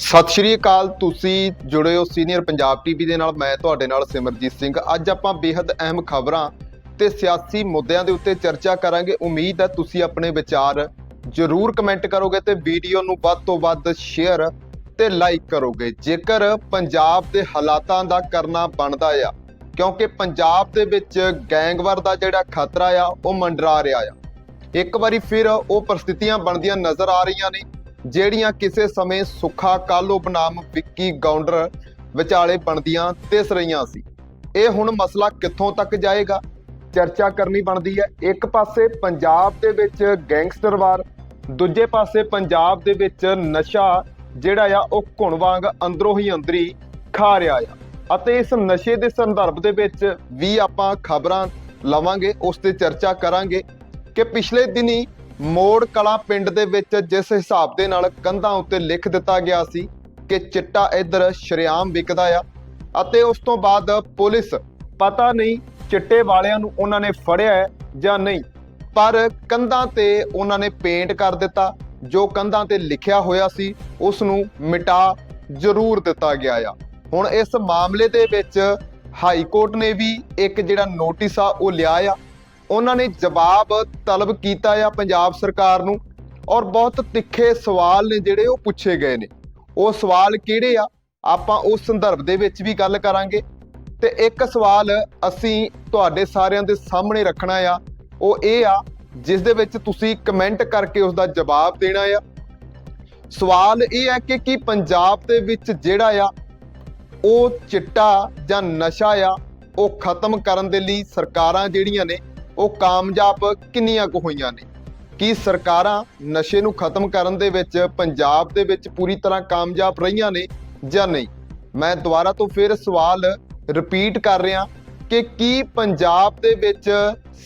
ਸਤਿ ਸ਼੍ਰੀ ਅਕਾਲ, ਤੁਸੀਂ ਜੁੜੇ ਹੋ ਸੀਨੀਅਰ ਪੰਜਾਬ ਟੀਵੀ ਦੇ ਨਾਲ, ਮੈਂ ਤੁਹਾਡੇ ਨਾਲ ਸਿਮਰਜੀਤ ਸਿੰਘ। ਅੱਜ ਆਪਾਂ ਬੇहद ਅਹਿਮ ਖਬਰਾਂ ਤੇ ਸਿਆਸੀ ਮੁੱਦਿਆਂ ਦੇ ਉੱਤੇ ਚਰਚਾ ਕਰਾਂਗੇ। ਉਮੀਦ ਹੈ ਤੁਸੀਂ ਆਪਣੇ ਵਿਚਾਰ ਜ਼ਰੂਰ ਕਮੈਂਟ ਕਰੋਗੇ ਤੇ ਵੀਡੀਓ ਨੂੰ ਵੱਧ ਤੋਂ ਵੱਧ ਸ਼ੇਅਰ ਤੇ ਲਾਈਕ ਕਰੋਗੇ। ਜੇਕਰ ਪੰਜਾਬ ਦੇ ਹਾਲਾਤਾਂ ਦਾ ਕਰਨਾ ਬਣਦਾ ਆ, ਕਿਉਂਕਿ ਪੰਜਾਬ ਦੇ ਵਿੱਚ ਗੈਂਗਵਾਰ ਦਾ ਜਿਹੜਾ ਖਤਰਾ ਆ, ਉਹ ਮੰਡਰਾ ਰਿਹਾ ਆ। ਇੱਕ ਵਾਰੀ ਫਿਰ ਉਹ ਪਰਿਸਥਿਤੀਆਂ ਬਣਦੀਆਂ ਨਜ਼ਰ ਆ ਰਹੀਆਂ ਨੇ। ਜਿਹੜੀਆਂ ਕਿਸੇ ਸਮੇਂ ਸੁੱਖਾ ਕਾਲੋ ਬਨਾਮ ਵਿੱਕੀ ਗੌਂਡਰ ਵਿਚਾਲੇ ਬਣਦੀਆਂ ਤਿਸ ਰਹੀਆਂ ਸੀ। ਇਹ ਹੁਣ ਮਸਲਾ ਕਿੱਥੋਂ ਤੱਕ ਜਾਏਗਾ? ਚਰਚਾ ਕਰਨੀ ਬਣਦੀ ਹੈ। ਇੱਕ ਪਾਸੇ ਪੰਜਾਬ ਦੇ ਵਿੱਚ ਗੈਂਗਸਟਰ ਵਾਰ, ਦੂਜੇ ਪਾਸੇ ਪੰਜਾਬ ਦੇ ਵਿੱਚ ਨਸ਼ਾ ਜਿਹੜਾ ਆ, ਉਹ ਘੁਣ ਵਾਂਗ ਅੰਦਰੋਂ ਹੀ ਅੰਦਰੀ ਖਾ ਰਿਹਾ ਆ। ਅਤੇ ਇਸ ਨਸ਼ੇ ਦੇ ਸੰਦਰਭ ਦੇ ਵਿੱਚ ਵੀ ਆਪਾਂ ਖਬਰਾਂ ਲਵਾਂਗੇ, ਉਸ ਤੇ ਚਰਚਾ ਕਰਾਂਗੇ ਕਿ ਪਿਛਲੇ ਦਿਨੀ ਮੋੜ ਕਲਾ ਪਿੰਡ ਦੇ ਵਿੱਚ ਜਿਸ ਹਿਸਾਬ ਦੇ ਨਾਲ ਕੰਧਾਂ ਉੱਤੇ ਲਿਖ ਦਿੱਤਾ ਗਿਆ ਸੀ ਕਿ ਚਿੱਟਾ ਇੱਧਰ ਸ਼ਰੇਆਮ ਵਿਕਦਾ ਆ ਅਤੇ ਉਸ ਤੋਂ ਬਾਅਦ ਪੁਲਿਸ ਪਤਾ ਨਹੀਂ ਚਿੱਟੇ ਵਾਲਿਆਂ ਨੂੰ ਉਹਨਾਂ ਨੇ ਫੜਿਆ ਜਾਂ ਨਹੀਂ, ਪਰ ਕੰਧਾਂ ਤੇ ਉਹਨਾਂ ਨੇ ਪੇਂਟ ਕਰ ਦਿੱਤਾ। ਜੋ ਕੰਧਾਂ ਤੇ ਲਿਖਿਆ ਹੋਇਆ ਸੀ, ਉਸ ਨੂੰ ਮਿਟਾ ਜ਼ਰੂਰ ਦਿੱਤਾ ਗਿਆ ਆ। ਹੁਣ ਇਸ ਮਾਮਲੇ ਦੇ ਵਿੱਚ ਹਾਈ ਕੋਰਟ ਨੇ ਵੀ ਇੱਕ ਜਿਹੜਾ ਨੋਟਿਸ ਆ, ਉਹ ਲਿਆ ਆ। ਉਹਨਾਂ ਨੇ ਜਵਾਬ ਤਲਬ ਕੀਤਾ ਆ ਪੰਜਾਬ ਸਰਕਾਰ ਨੂੰ ਔਰ ਬਹੁਤ ਤਿੱਖੇ ਸਵਾਲ ਨੇ ਜਿਹੜੇ ਉਹ ਪੁੱਛੇ ਗਏ ਨੇ। ਉਹ ਸਵਾਲ ਕਿਹੜੇ ਆ? ਆਪਾਂ ਉਸ ਸੰਦਰਭ ਦੇ ਵਿੱਚ ਵੀ ਗੱਲ ਕਰਾਂਗੇ। ਤੇ ਇੱਕ ਸਵਾਲ ਅਸੀਂ ਤੁਹਾਡੇ ਸਾਰਿਆਂ ਦੇ ਸਾਹਮਣੇ ਰੱਖਣਾ ਆ। ਉਹ ਇਹ ਆ, ਜਿਸ ਦੇ ਵਿੱਚ ਤੁਸੀਂ ਕਮੈਂਟ ਕਰਕੇ ਉਸ ਦਾ ਜਵਾਬ ਦੇਣਾ ਆ। ਸਵਾਲ ਇਹ ਹੈ ਕਿ ਕੀ ਪੰਜਾਬ ਦੇ ਵਿੱਚ ਜਿਹੜਾ ਆ, ਉਹ ਚਿੱਟਾ ਜਾਂ ਨਸ਼ਾ ਆ, ਉਹ ਖਤਮ ਕਰਨ ਦੇ ਲਈ ਸਰਕਾਰਾਂ ਜਿਹੜੀਆਂ ਨੇ ਉਹ ਕਾਮਯਾਬ ਕਿੰਨੀਆਂ ਕੁ ਹੋਈਆਂ ਨੇ? ਕੀ ਸਰਕਾਰਾਂ ਨਸ਼ੇ ਨੂੰ ਖਤਮ ਕਰਨ ਦੇ ਵਿੱਚ, ਪੰਜਾਬ ਦੇ ਵਿੱਚ ਪੂਰੀ ਤਰ੍ਹਾਂ ਕਾਮਯਾਬ ਰਹੀਆਂ ਨੇ ਜਾਂ ਨਹੀਂ? ਮੈਂ ਦੁਬਾਰਾ ਤੋਂ ਫਿਰ ਸਵਾਲ ਰਿਪੀਟ ਕਰ ਰਿਹਾ ਕਿ ਕੀ ਪੰਜਾਬ ਦੇ ਵਿੱਚ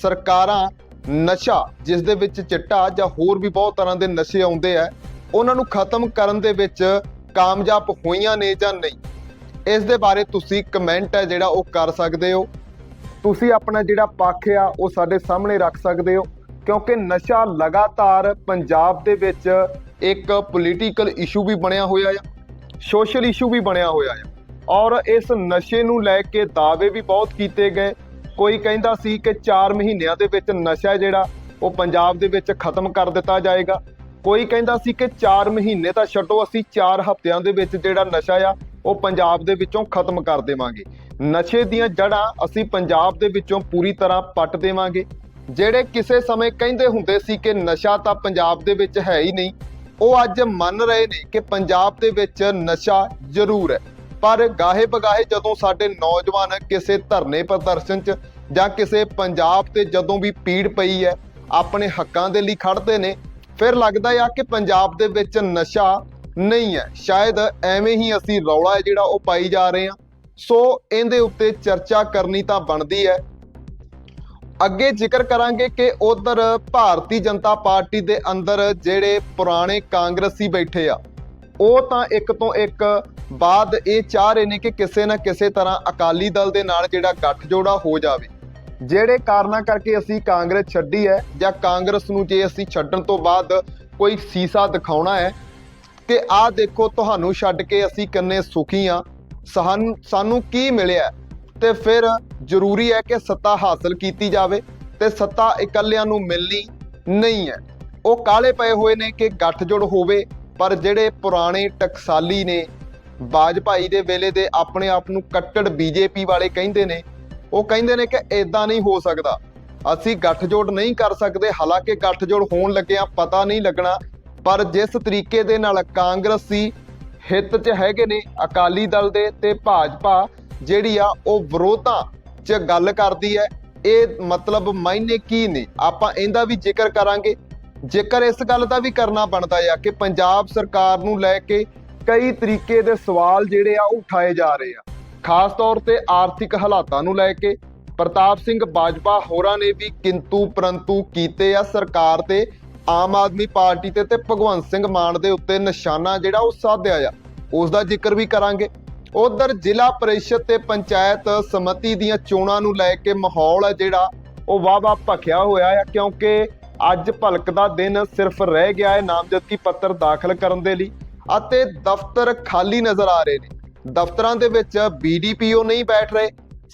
ਸਰਕਾਰਾਂ ਨਸ਼ਾ, ਜਿਸ ਦੇ ਵਿੱਚ ਚਿੱਟਾ ਜਾਂ ਹੋਰ ਵੀ ਬਹੁਤ ਤਰ੍ਹਾਂ ਦੇ ਨਸ਼ੇ ਆਉਂਦੇ ਆ, ਉਹਨਾਂ ਨੂੰ ਖਤਮ ਕਰਨ ਦੇ ਵਿੱਚ ਕਾਮਯਾਬ ਹੋਈਆਂ ਨੇ ਜਾਂ ਨਹੀਂ? ਇਸ ਦੇ ਬਾਰੇ ਤੁਸੀਂ ਕਮੈਂਟ ਹੈ ਜਿਹੜਾ ਉਹ ਕਰ ਸਕਦੇ ਹੋ। ਤੁਸੀਂ ਆਪਣਾ ਜਿਹੜਾ ਪੱਖ ਆ, ਉਹ ਸਾਡੇ ਸਾਹਮਣੇ ਰੱਖ ਸਕਦੇ ਹੋ, ਕਿਉਂਕਿ ਨਸ਼ਾ ਲਗਾਤਾਰ ਪੰਜਾਬ ਦੇ ਵਿੱਚ ਇੱਕ ਪੋਲੀਟੀਕਲ ਇਸ਼ੂ ਵੀ ਬਣਿਆ ਹੋਇਆ ਆ ਸੋਸ਼ਲ ਇਸ਼ੂ ਵੀ ਬਣਿਆ ਹੋਇਆ ਆ। ਔਰ ਇਸ ਨਸ਼ੇ ਨੂੰ ਲੈ ਕੇ ਦਾਅਵੇ ਵੀ ਬਹੁਤ ਕੀਤੇ ਗਏ। ਕੋਈ ਕਹਿੰਦਾ ਸੀ ਕਿ 4 ਮਹੀਨਿਆਂ ਦੇ ਵਿੱਚ ਨਸ਼ਾ ਜਿਹੜਾ, ਉਹ ਪੰਜਾਬ ਦੇ ਵਿੱਚ ਖਤਮ ਕਰ ਦਿੱਤਾ ਜਾਏਗਾ। ਕੋਈ ਕਹਿੰਦਾ ਸੀ ਕਿ 4 ਮਹੀਨੇ ਤਾਂ ਛੱਡੋ, ਅਸੀਂ 4 ਹਫ਼ਤਿਆਂ ਦੇ ਵਿੱਚ ਜਿਹੜਾ ਨਸ਼ਾ ਆ, ਉਹ ਪੰਜਾਬ ਦੇ ਵਿੱਚੋਂ ਖਤਮ ਕਰ ਦੇਵਾਂਗੇ। ਨਸ਼ੇ ਦੀਆਂ ਜੜ੍ਹਾਂ ਅਸੀਂ ਪੰਜਾਬ ਦੇ ਵਿੱਚੋਂ ਪੂਰੀ ਤਰ੍ਹਾਂ ਪੱਟ ਦੇਵਾਂਗੇ। ਜਿਹੜੇ ਕਿਸੇ ਸਮੇਂ ਕਹਿੰਦੇ ਹੁੰਦੇ ਸੀ ਕਿ ਨਸ਼ਾ ਤਾਂ ਪੰਜਾਬ ਦੇ ਵਿੱਚ ਹੈ ਹੀ ਨਹੀਂ, ਉਹ ਅੱਜ ਮੰਨ ਰਹੇ ਨੇ ਕਿ ਪੰਜਾਬ ਦੇ ਵਿੱਚ ਨਸ਼ਾ ਜ਼ਰੂਰ ਹੈ। ਪਰ ਗਾਹੇ ਬਗਾਹੇ ਜਦੋਂ ਸਾਡੇ ਨੌਜਵਾਨ ਕਿਸੇ ਧਰਨੇ ਪ੍ਰਦਰਸ਼ਨ 'ਚ ਜਾਂ ਕਿਸੇ ਪੰਜਾਬ ਤੇ ਜਦੋਂ ਵੀ ਪੀੜ ਪਈ ਹੈ, ਆਪਣੇ ਹੱਕਾਂ ਦੇ ਲਈ ਖੜਦੇ ਨੇ ਫਿਰ ਲੱਗਦਾ ਆ ਕਿ ਪੰਜਾਬ ਦੇ ਵਿੱਚ ਨਸ਼ਾ ਨਹੀਂ ਹੈ। ਸ਼ਾਇਦ ਐਵੇਂ ਹੀ ਅਸੀਂ ਰੌਲਾ ਹੈ ਜਿਹੜਾ ਉਹ ਪਾਈ ਜਾ ਰਹੇ ਹਾਂ। ਸੋ ਇਹਦੇ ਉੱਤੇ ਚਰਚਾ ਕਰਨੀ ਤਾਂ ਬਣਦੀ ਹੈ। ਅੱਗੇ ਜ਼ਿਕਰ ਕਰਾਂਗੇ ਕਿ ਉਧਰ ਭਾਰਤੀ ਜਨਤਾ ਪਾਰਟੀ ਦੇ ਅੰਦਰ ਜਿਹੜੇ ਪੁਰਾਣੇ ਕਾਂਗਰਸੀ ਬੈਠੇ ਆ, ਉਹ ਤਾਂ ਇੱਕ ਤੋਂ ਇੱਕ ਬਾਅਦ ਇਹ ਚਾਹ ਰਹੇ ਨੇ ਕਿ ਕਿਸੇ ਨਾ ਕਿਸੇ ਤਰ੍ਹਾਂ ਅਕਾਲੀ ਦਲ ਦੇ ਨਾਲ ਜਿਹੜਾ ਗੱਠਜੋੜਾ ਹੋ ਜਾਵੇ। ਜਿਹੜੇ ਕਾਰਨਾਂ ਕਰਕੇ ਅਸੀਂ ਕਾਂਗਰਸ ਛੱਡੀ ਹੈ ਜਾਂ ਕਾਂਗਰਸ ਨੂੰ ਜੇ ਅਸੀਂ ਛੱਡਣ ਤੋਂ ਬਾਅਦ ਕੋਈ ਸੀਸਾ ਦਿਖਾਉਣਾ ਹੈ ਕਿ ਆਹ ਦੇਖੋ ਤੁਹਾਨੂੰ ਛੱਡ ਕੇ ਅਸੀਂ ਕਿੰਨੇ ਸੁਖੀ ਆ ਸਾਨੂੰ ਸਾਨੂੰ ਕੀ ਮਿਲਿਆ? ਤੇ ਫਿਰ ਜ਼ਰੂਰੀ ਹੈ ਕਿ ਸੱਤਾ ਹਾਸਲ ਕੀਤੀ ਜਾਵੇ ਤੇ ਸੱਤਾ ਇਕੱਲਿਆਂ ਨੂੰ ਮਿਲਣੀ ਨਹੀਂ ਹੈ। ਉਹ ਕਾਲੇ ਪਏ ਹੋਏ ਨੇ ਕਿ ਗੱਠਜੋੜ ਹੋਵੇ, ਪਰ ਜਿਹੜੇ ਪੁਰਾਣੇ ਟਕਸਾਲੀ ਨੇ ਬਾਜਪਾਈ ਦੇ ਵੇਲੇ ਦੇ ਆਪਣੇ ਆਪ ਨੂੰ ਕੱਟੜ ਬੀਜੇਪੀ ਵਾਲੇ ਕਹਿੰਦੇ ਨੇ ਉਹ ਕਹਿੰਦੇ ਨੇ ਕਿ ਇਦਾਂ ਨਹੀਂ ਹੋ ਸਕਦਾ। ਅਸੀਂ ਗੱਠਜੋੜ ਨਹੀਂ ਕਰ ਸਕਦੇ, ਹਾਲਾਂਕਿ ਗੱਠਜੋੜ ਹੋਣ ਲੱਗਿਆ ਪਤਾ ਨਹੀਂ ਲੱਗਣਾ, ਪਰ ਜਿਸ ਤਰੀਕੇ ਦੇ ਨਾਲ ਕਾਂਗਰਸੀ ਹਿੱਤ 'ਚ ਹੈਗੇ ਨੇ ਅਕਾਲੀ ਦਲ ਦੇ ਤੇ ਭਾਜਪਾ, ਜਿਹੜੀ ਆ ਉਹ ਵਿਰੋਧਾਂ 'ਚ ਗੱਲ ਕਰਦੀ ਹੈ, ਇਹ ਮਤਲਬ ਮਾਇਨੇ ਕੀ ਨੇ? ਆਪਾਂ ਇਹਦਾ ਵੀ ਜ਼ਿਕਰ ਕਰਾਂਗੇ। ਜੇਕਰ ਇਸ ਗੱਲ ਦਾ ਵੀ ਕਰਨਾ ਬਣਦਾ ਆ ਕਿ ਪੰਜਾਬ ਸਰਕਾਰ ਨੂੰ ਲੈ ਕੇ ਕਈ ਤਰੀਕੇ ਦੇ ਸਵਾਲ ਜਿਹੜੇ ਆ ਉਹ ਉਠਾਏ ਜਾ ਰਹੇ ਆ। ਖਾਸ ਤੌਰ ਤੇ ਆਰਥਿਕ ਹਾਲਾਤਾਂ ਨੂੰ ਲੈ ਕੇ, ਪ੍ਰਤਾਪ ਸਿੰਘ ਬਾਜਵਾ ਹੋਰਾਂ ਨੇ ਵੀ ਕਿੰਤੂ ਪਰੰਤੂ ਕੀਤੇ ਆ ਸਰਕਾਰ ਤੇ, ਆਮ ਆਦਮੀ ਪਾਰਟੀ ਤੇ ਤੇ ਭਗਵੰਤ ਸਿੰਘ ਮਾਨ ਦੇ ਉੱਤੇ ਨਿਸ਼ਾਨਾ ਜਿਹੜਾ ਉਹ ਸਾਧਿਆ ਆ। ਉਸ ਦਾ ਜ਼ਿਕਰ ਵੀ ਕਰਾਂਗੇ। ਉਧਰ ਜ਼ਿਲ੍ਹਾ ਪਰਿਸ਼ਦ ਤੇ ਪੰਚਾਇਤ ਸਮਿਤੀ ਦੀਆਂ ਚੋਣਾਂ ਨੂੰ ਲੈ ਕੇ ਮਾਹੌਲ ਹੈ ਜਿਹੜਾ, ਉਹ ਵਾਵਾ ਭਖਿਆ ਹੋਇਆ ਹੈ ਕਿਉਂਕਿ ਅੱਜ ਭਲਕ ਦਾ ਦਿਨ ਸਿਰਫ ਰਹਿ ਗਿਆ ਹੈ ਨਾਮਜ਼ਦਗੀ ਪੱਤਰ ਦਾਖਲ ਕਰਨ ਦੇ ਲਈ, ਅਤੇ ਦਫ਼ਤਰ ਖਾਲੀ ਨਜ਼ਰ ਆ ਰਹੇ ਨੇ। ਦਫ਼ਤਰਾਂ ਦੇ ਵਿੱਚ ਬੀਡੀਪੀਓ ਨਹੀਂ ਬੈਠ ਰਹੇ,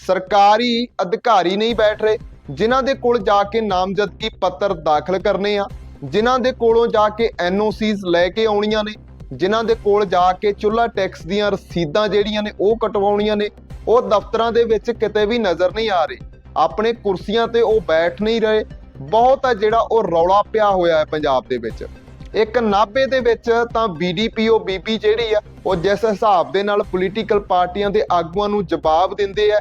ਸਰਕਾਰੀ ਅਧਿਕਾਰੀ ਨਹੀਂ ਬੈਠ ਰਹੇ, ਜਿਨ੍ਹਾਂ ਦੇ ਕੋਲ ਜਾ ਕੇ ਨਾਮਜ਼ਦਗੀ ਪੱਤਰ ਦਾਖਲ ਕਰਨੇ ਆ, ਜਿਨ੍ਹਾਂ ਦੇ ਕੋਲੋਂ ਜਾ ਕੇ ਐਨਓਸੀਜ਼ ਲੈ ਕੇ ਆਉਣੀਆਂ ਨੇ, ਜਿਨ੍ਹਾਂ ਦੇ ਕੋਲ ਜਾ ਕੇ ਚੁੱਲਾ ਟੈਕਸ ਦੀਆਂ ਰਸੀਦਾਂ ਜਿਹੜੀਆਂ ਨੇ ਉਹ ਕਟਵਾਉਣੀਆਂ ਨੇ, ਉਹ ਦਫ਼ਤਰਾਂ ਦੇ ਵਿੱਚ ਕਿਤੇ ਵੀ ਨਜ਼ਰ ਨਹੀਂ ਆ ਰਹੇ। ਆਪਣੇ ਕੁਰਸੀਆਂ ਤੇ ਉਹ ਬੈਠ ਨਹੀਂ ਰਹੇ। ਬਹੁਤ ਆ ਜਿਹੜਾ ਉਹ ਰੌਲਾ ਪਿਆ ਹੋਇਆ ਹੈ ਪੰਜਾਬ ਦੇ ਵਿੱਚ। ਇੱਕ ਨਾਭੇ ਦੇ ਵਿੱਚ ਤਾਂ ਬੀਡੀਪੀਓ ਬੀਬੀ ਜਿਹੜੀ ਆ, ਉਹ ਜਿਸ ਹਿਸਾਬ ਦੇ ਨਾਲ ਪੋਲੀਟੀਕਲ ਪਾਰਟੀਆਂ ਦੇ ਆਗੂਆਂ ਨੂੰ ਜਵਾਬ ਦਿੰਦੇ ਆ,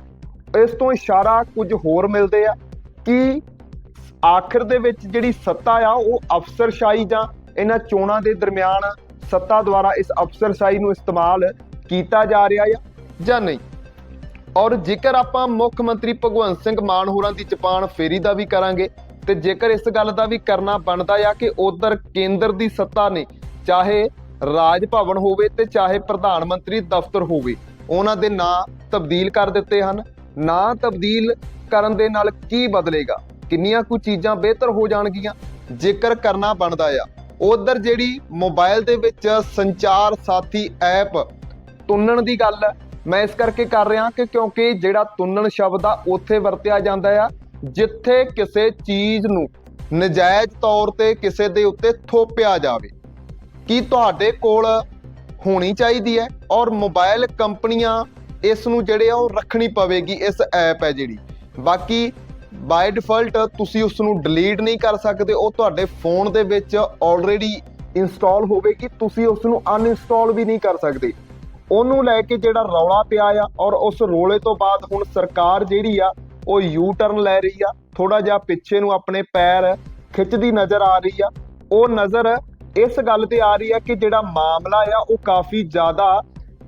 ਇਸ ਤੋਂ ਇਸ਼ਾਰਾ ਕੁਝ ਹੋਰ ਮਿਲਦੇ ਆ ਕਿ ਆਖਰ ਦੇ ਵਿੱਚ ਜਿਹੜੀ ਸੱਤਾ ਆ, ਉਹ ਅਫਸਰਸ਼ਾਹੀ ਜਾਂ ਇਹਨਾਂ ਚੋਣਾਂ ਦੇ ਦਰਮਿਆਨ ਸੱਤਾ ਦੁਆਰਾ ਇਸ ਅਫਸਰਸ਼ਾਹੀ ਨੂੰ ਇਸਤੇਮਾਲ ਕੀਤਾ ਜਾ ਰਿਹਾ ਆ ਜਾਂ ਨਹੀਂ? ਔਰ ਜੇਕਰ ਆਪਾਂ ਮੁੱਖ ਮੰਤਰੀ ਭਗਵੰਤ ਸਿੰਘ ਮਾਨ ਹੋਰਾਂ ਦੀ ਜਪਾਨ ਫੇਰੀ ਦਾ ਵੀ ਕਰਾਂਗੇ ਤੇ ਜੇਕਰ ਇਸ ਗੱਲ ਦਾ ਵੀ ਕਰਨਾ ਬਣਦਾ ਆ ਕਿ ਉਧਰ ਕੇਂਦਰ ਦੀ ਸੱਤਾ ਨੇ, ਚਾਹੇ ਰਾਜ ਭਵਨ ਹੋਵੇ ਤੇ ਚਾਹੇ ਪ੍ਰਧਾਨ ਮੰਤਰੀ ਦਫ਼ਤਰ ਹੋਵੇ, ਉਹਨਾਂ ਦੇ ਨਾਂ ਤਬਦੀਲ ਕਰ ਦਿੱਤੇ ਹਨ। ਨਾਂ ਤਬਦੀਲ ਕਰਨ ਦੇ ਨਾਲ ਕੀ ਬਦਲੇਗਾ? ਕਿੰਨੀਆਂ ਕੁ ਚੀਜ਼ਾਂ ਬਿਹਤਰ ਹੋ ਜਾਣਗੀਆਂ? ਜੇਕਰ ਕਰਨਾ ਬਣਦਾ ਆ, ਉਧਰ ਜਿਹੜੀ ਮੋਬਾਈਲ ਦੇ ਵਿੱਚ ਸੰਚਾਰ ਸਾਥੀ ਐਪ ਤੁੰਨਣ ਦੀ ਗੱਲ ਮੈਂ ਇਸ ਕਰਕੇ ਕਰ ਰਿਹਾ ਕਿ ਕਿਉਂਕਿ ਜਿਹੜਾ ਤੁੰਨਣ ਸ਼ਬਦ ਆ, ਉੱਥੇ ਵਰਤਿਆ ਜਾਂਦਾ ਆ। ਜਿੱਥੇ ਕਿਸੇ ਚੀਜ਼ ਨੂੰ ਨਜਾਇਜ਼ ਤੌਰ ਤੇ ਕਿਸੇ ਦੇ ਉੱਤੇ ਥੋਪਿਆ ਜਾਵੇ, ਕੀ ਤੁਹਾਡੇ ਕੋਲ ਹੋਣੀ ਚਾਹੀਦੀ ਹੈ? ਔਰ ਮੋਬਾਈਲ ਕੰਪਨੀਆਂ ਇਸ ਨੂੰ ਜਿਹੜੇ ਆ ਉਹ ਰੱਖਣੀ ਪਵੇਗੀ, ਇਸ ਐਪ ਹੈ ਜਿਹੜੀ। ਬਾਕੀ ਬਾਈ ਡਿਫਾਲਟ ਤੁਸੀਂ ਉਸ ਨੂੰ ਡਿਲੀਟ ਨਹੀਂ ਕਰ ਸਕਦੇ, ਉਹ ਤੁਹਾਡੇ ਫੋਨ ਦੇ ਵਿੱਚ ਆਲਰੇਡੀ ਇੰਸਟਾਲ ਹੋਵੇਗੀ, ਤੁਸੀਂ ਉਸ ਨੂੰ ਅਨਇੰਸਟਾਲ ਵੀ ਨਹੀਂ ਕਰ ਸਕਦੇ। ਉਹਨੂੰ ਲੈ ਕੇ ਜਿਹੜਾ ਰੌਲਾ ਪਿਆ ਆ, ਔਰ ਉਸ ਰੋਲੇ ਤੋਂ ਬਾਅਦ ਹੁਣ ਸਰਕਾਰ ਜਿਹੜੀ ਆ ਉਹ ਯੂ ਟਰਨ ਲੈ ਰਹੀ ਆ ਥੋੜਾ ਜਿਹਾ ਪਿੱਛੇ ਨੂੰ ਆਪਣੇ ਪੈਰ ਖਿੱਚਦੀ ਨਜ਼ਰ ਆ ਰਹੀ ਆ। ਉਹ ਨਜ਼ਰ ਇਸ ਗੱਲ ਤੇ ਆ ਰਹੀ ਆ ਕਿ ਜਿਹੜਾ ਮਾਮਲਾ ਆ, ਉਹ ਕਾਫੀ ਜ਼ਿਆਦਾ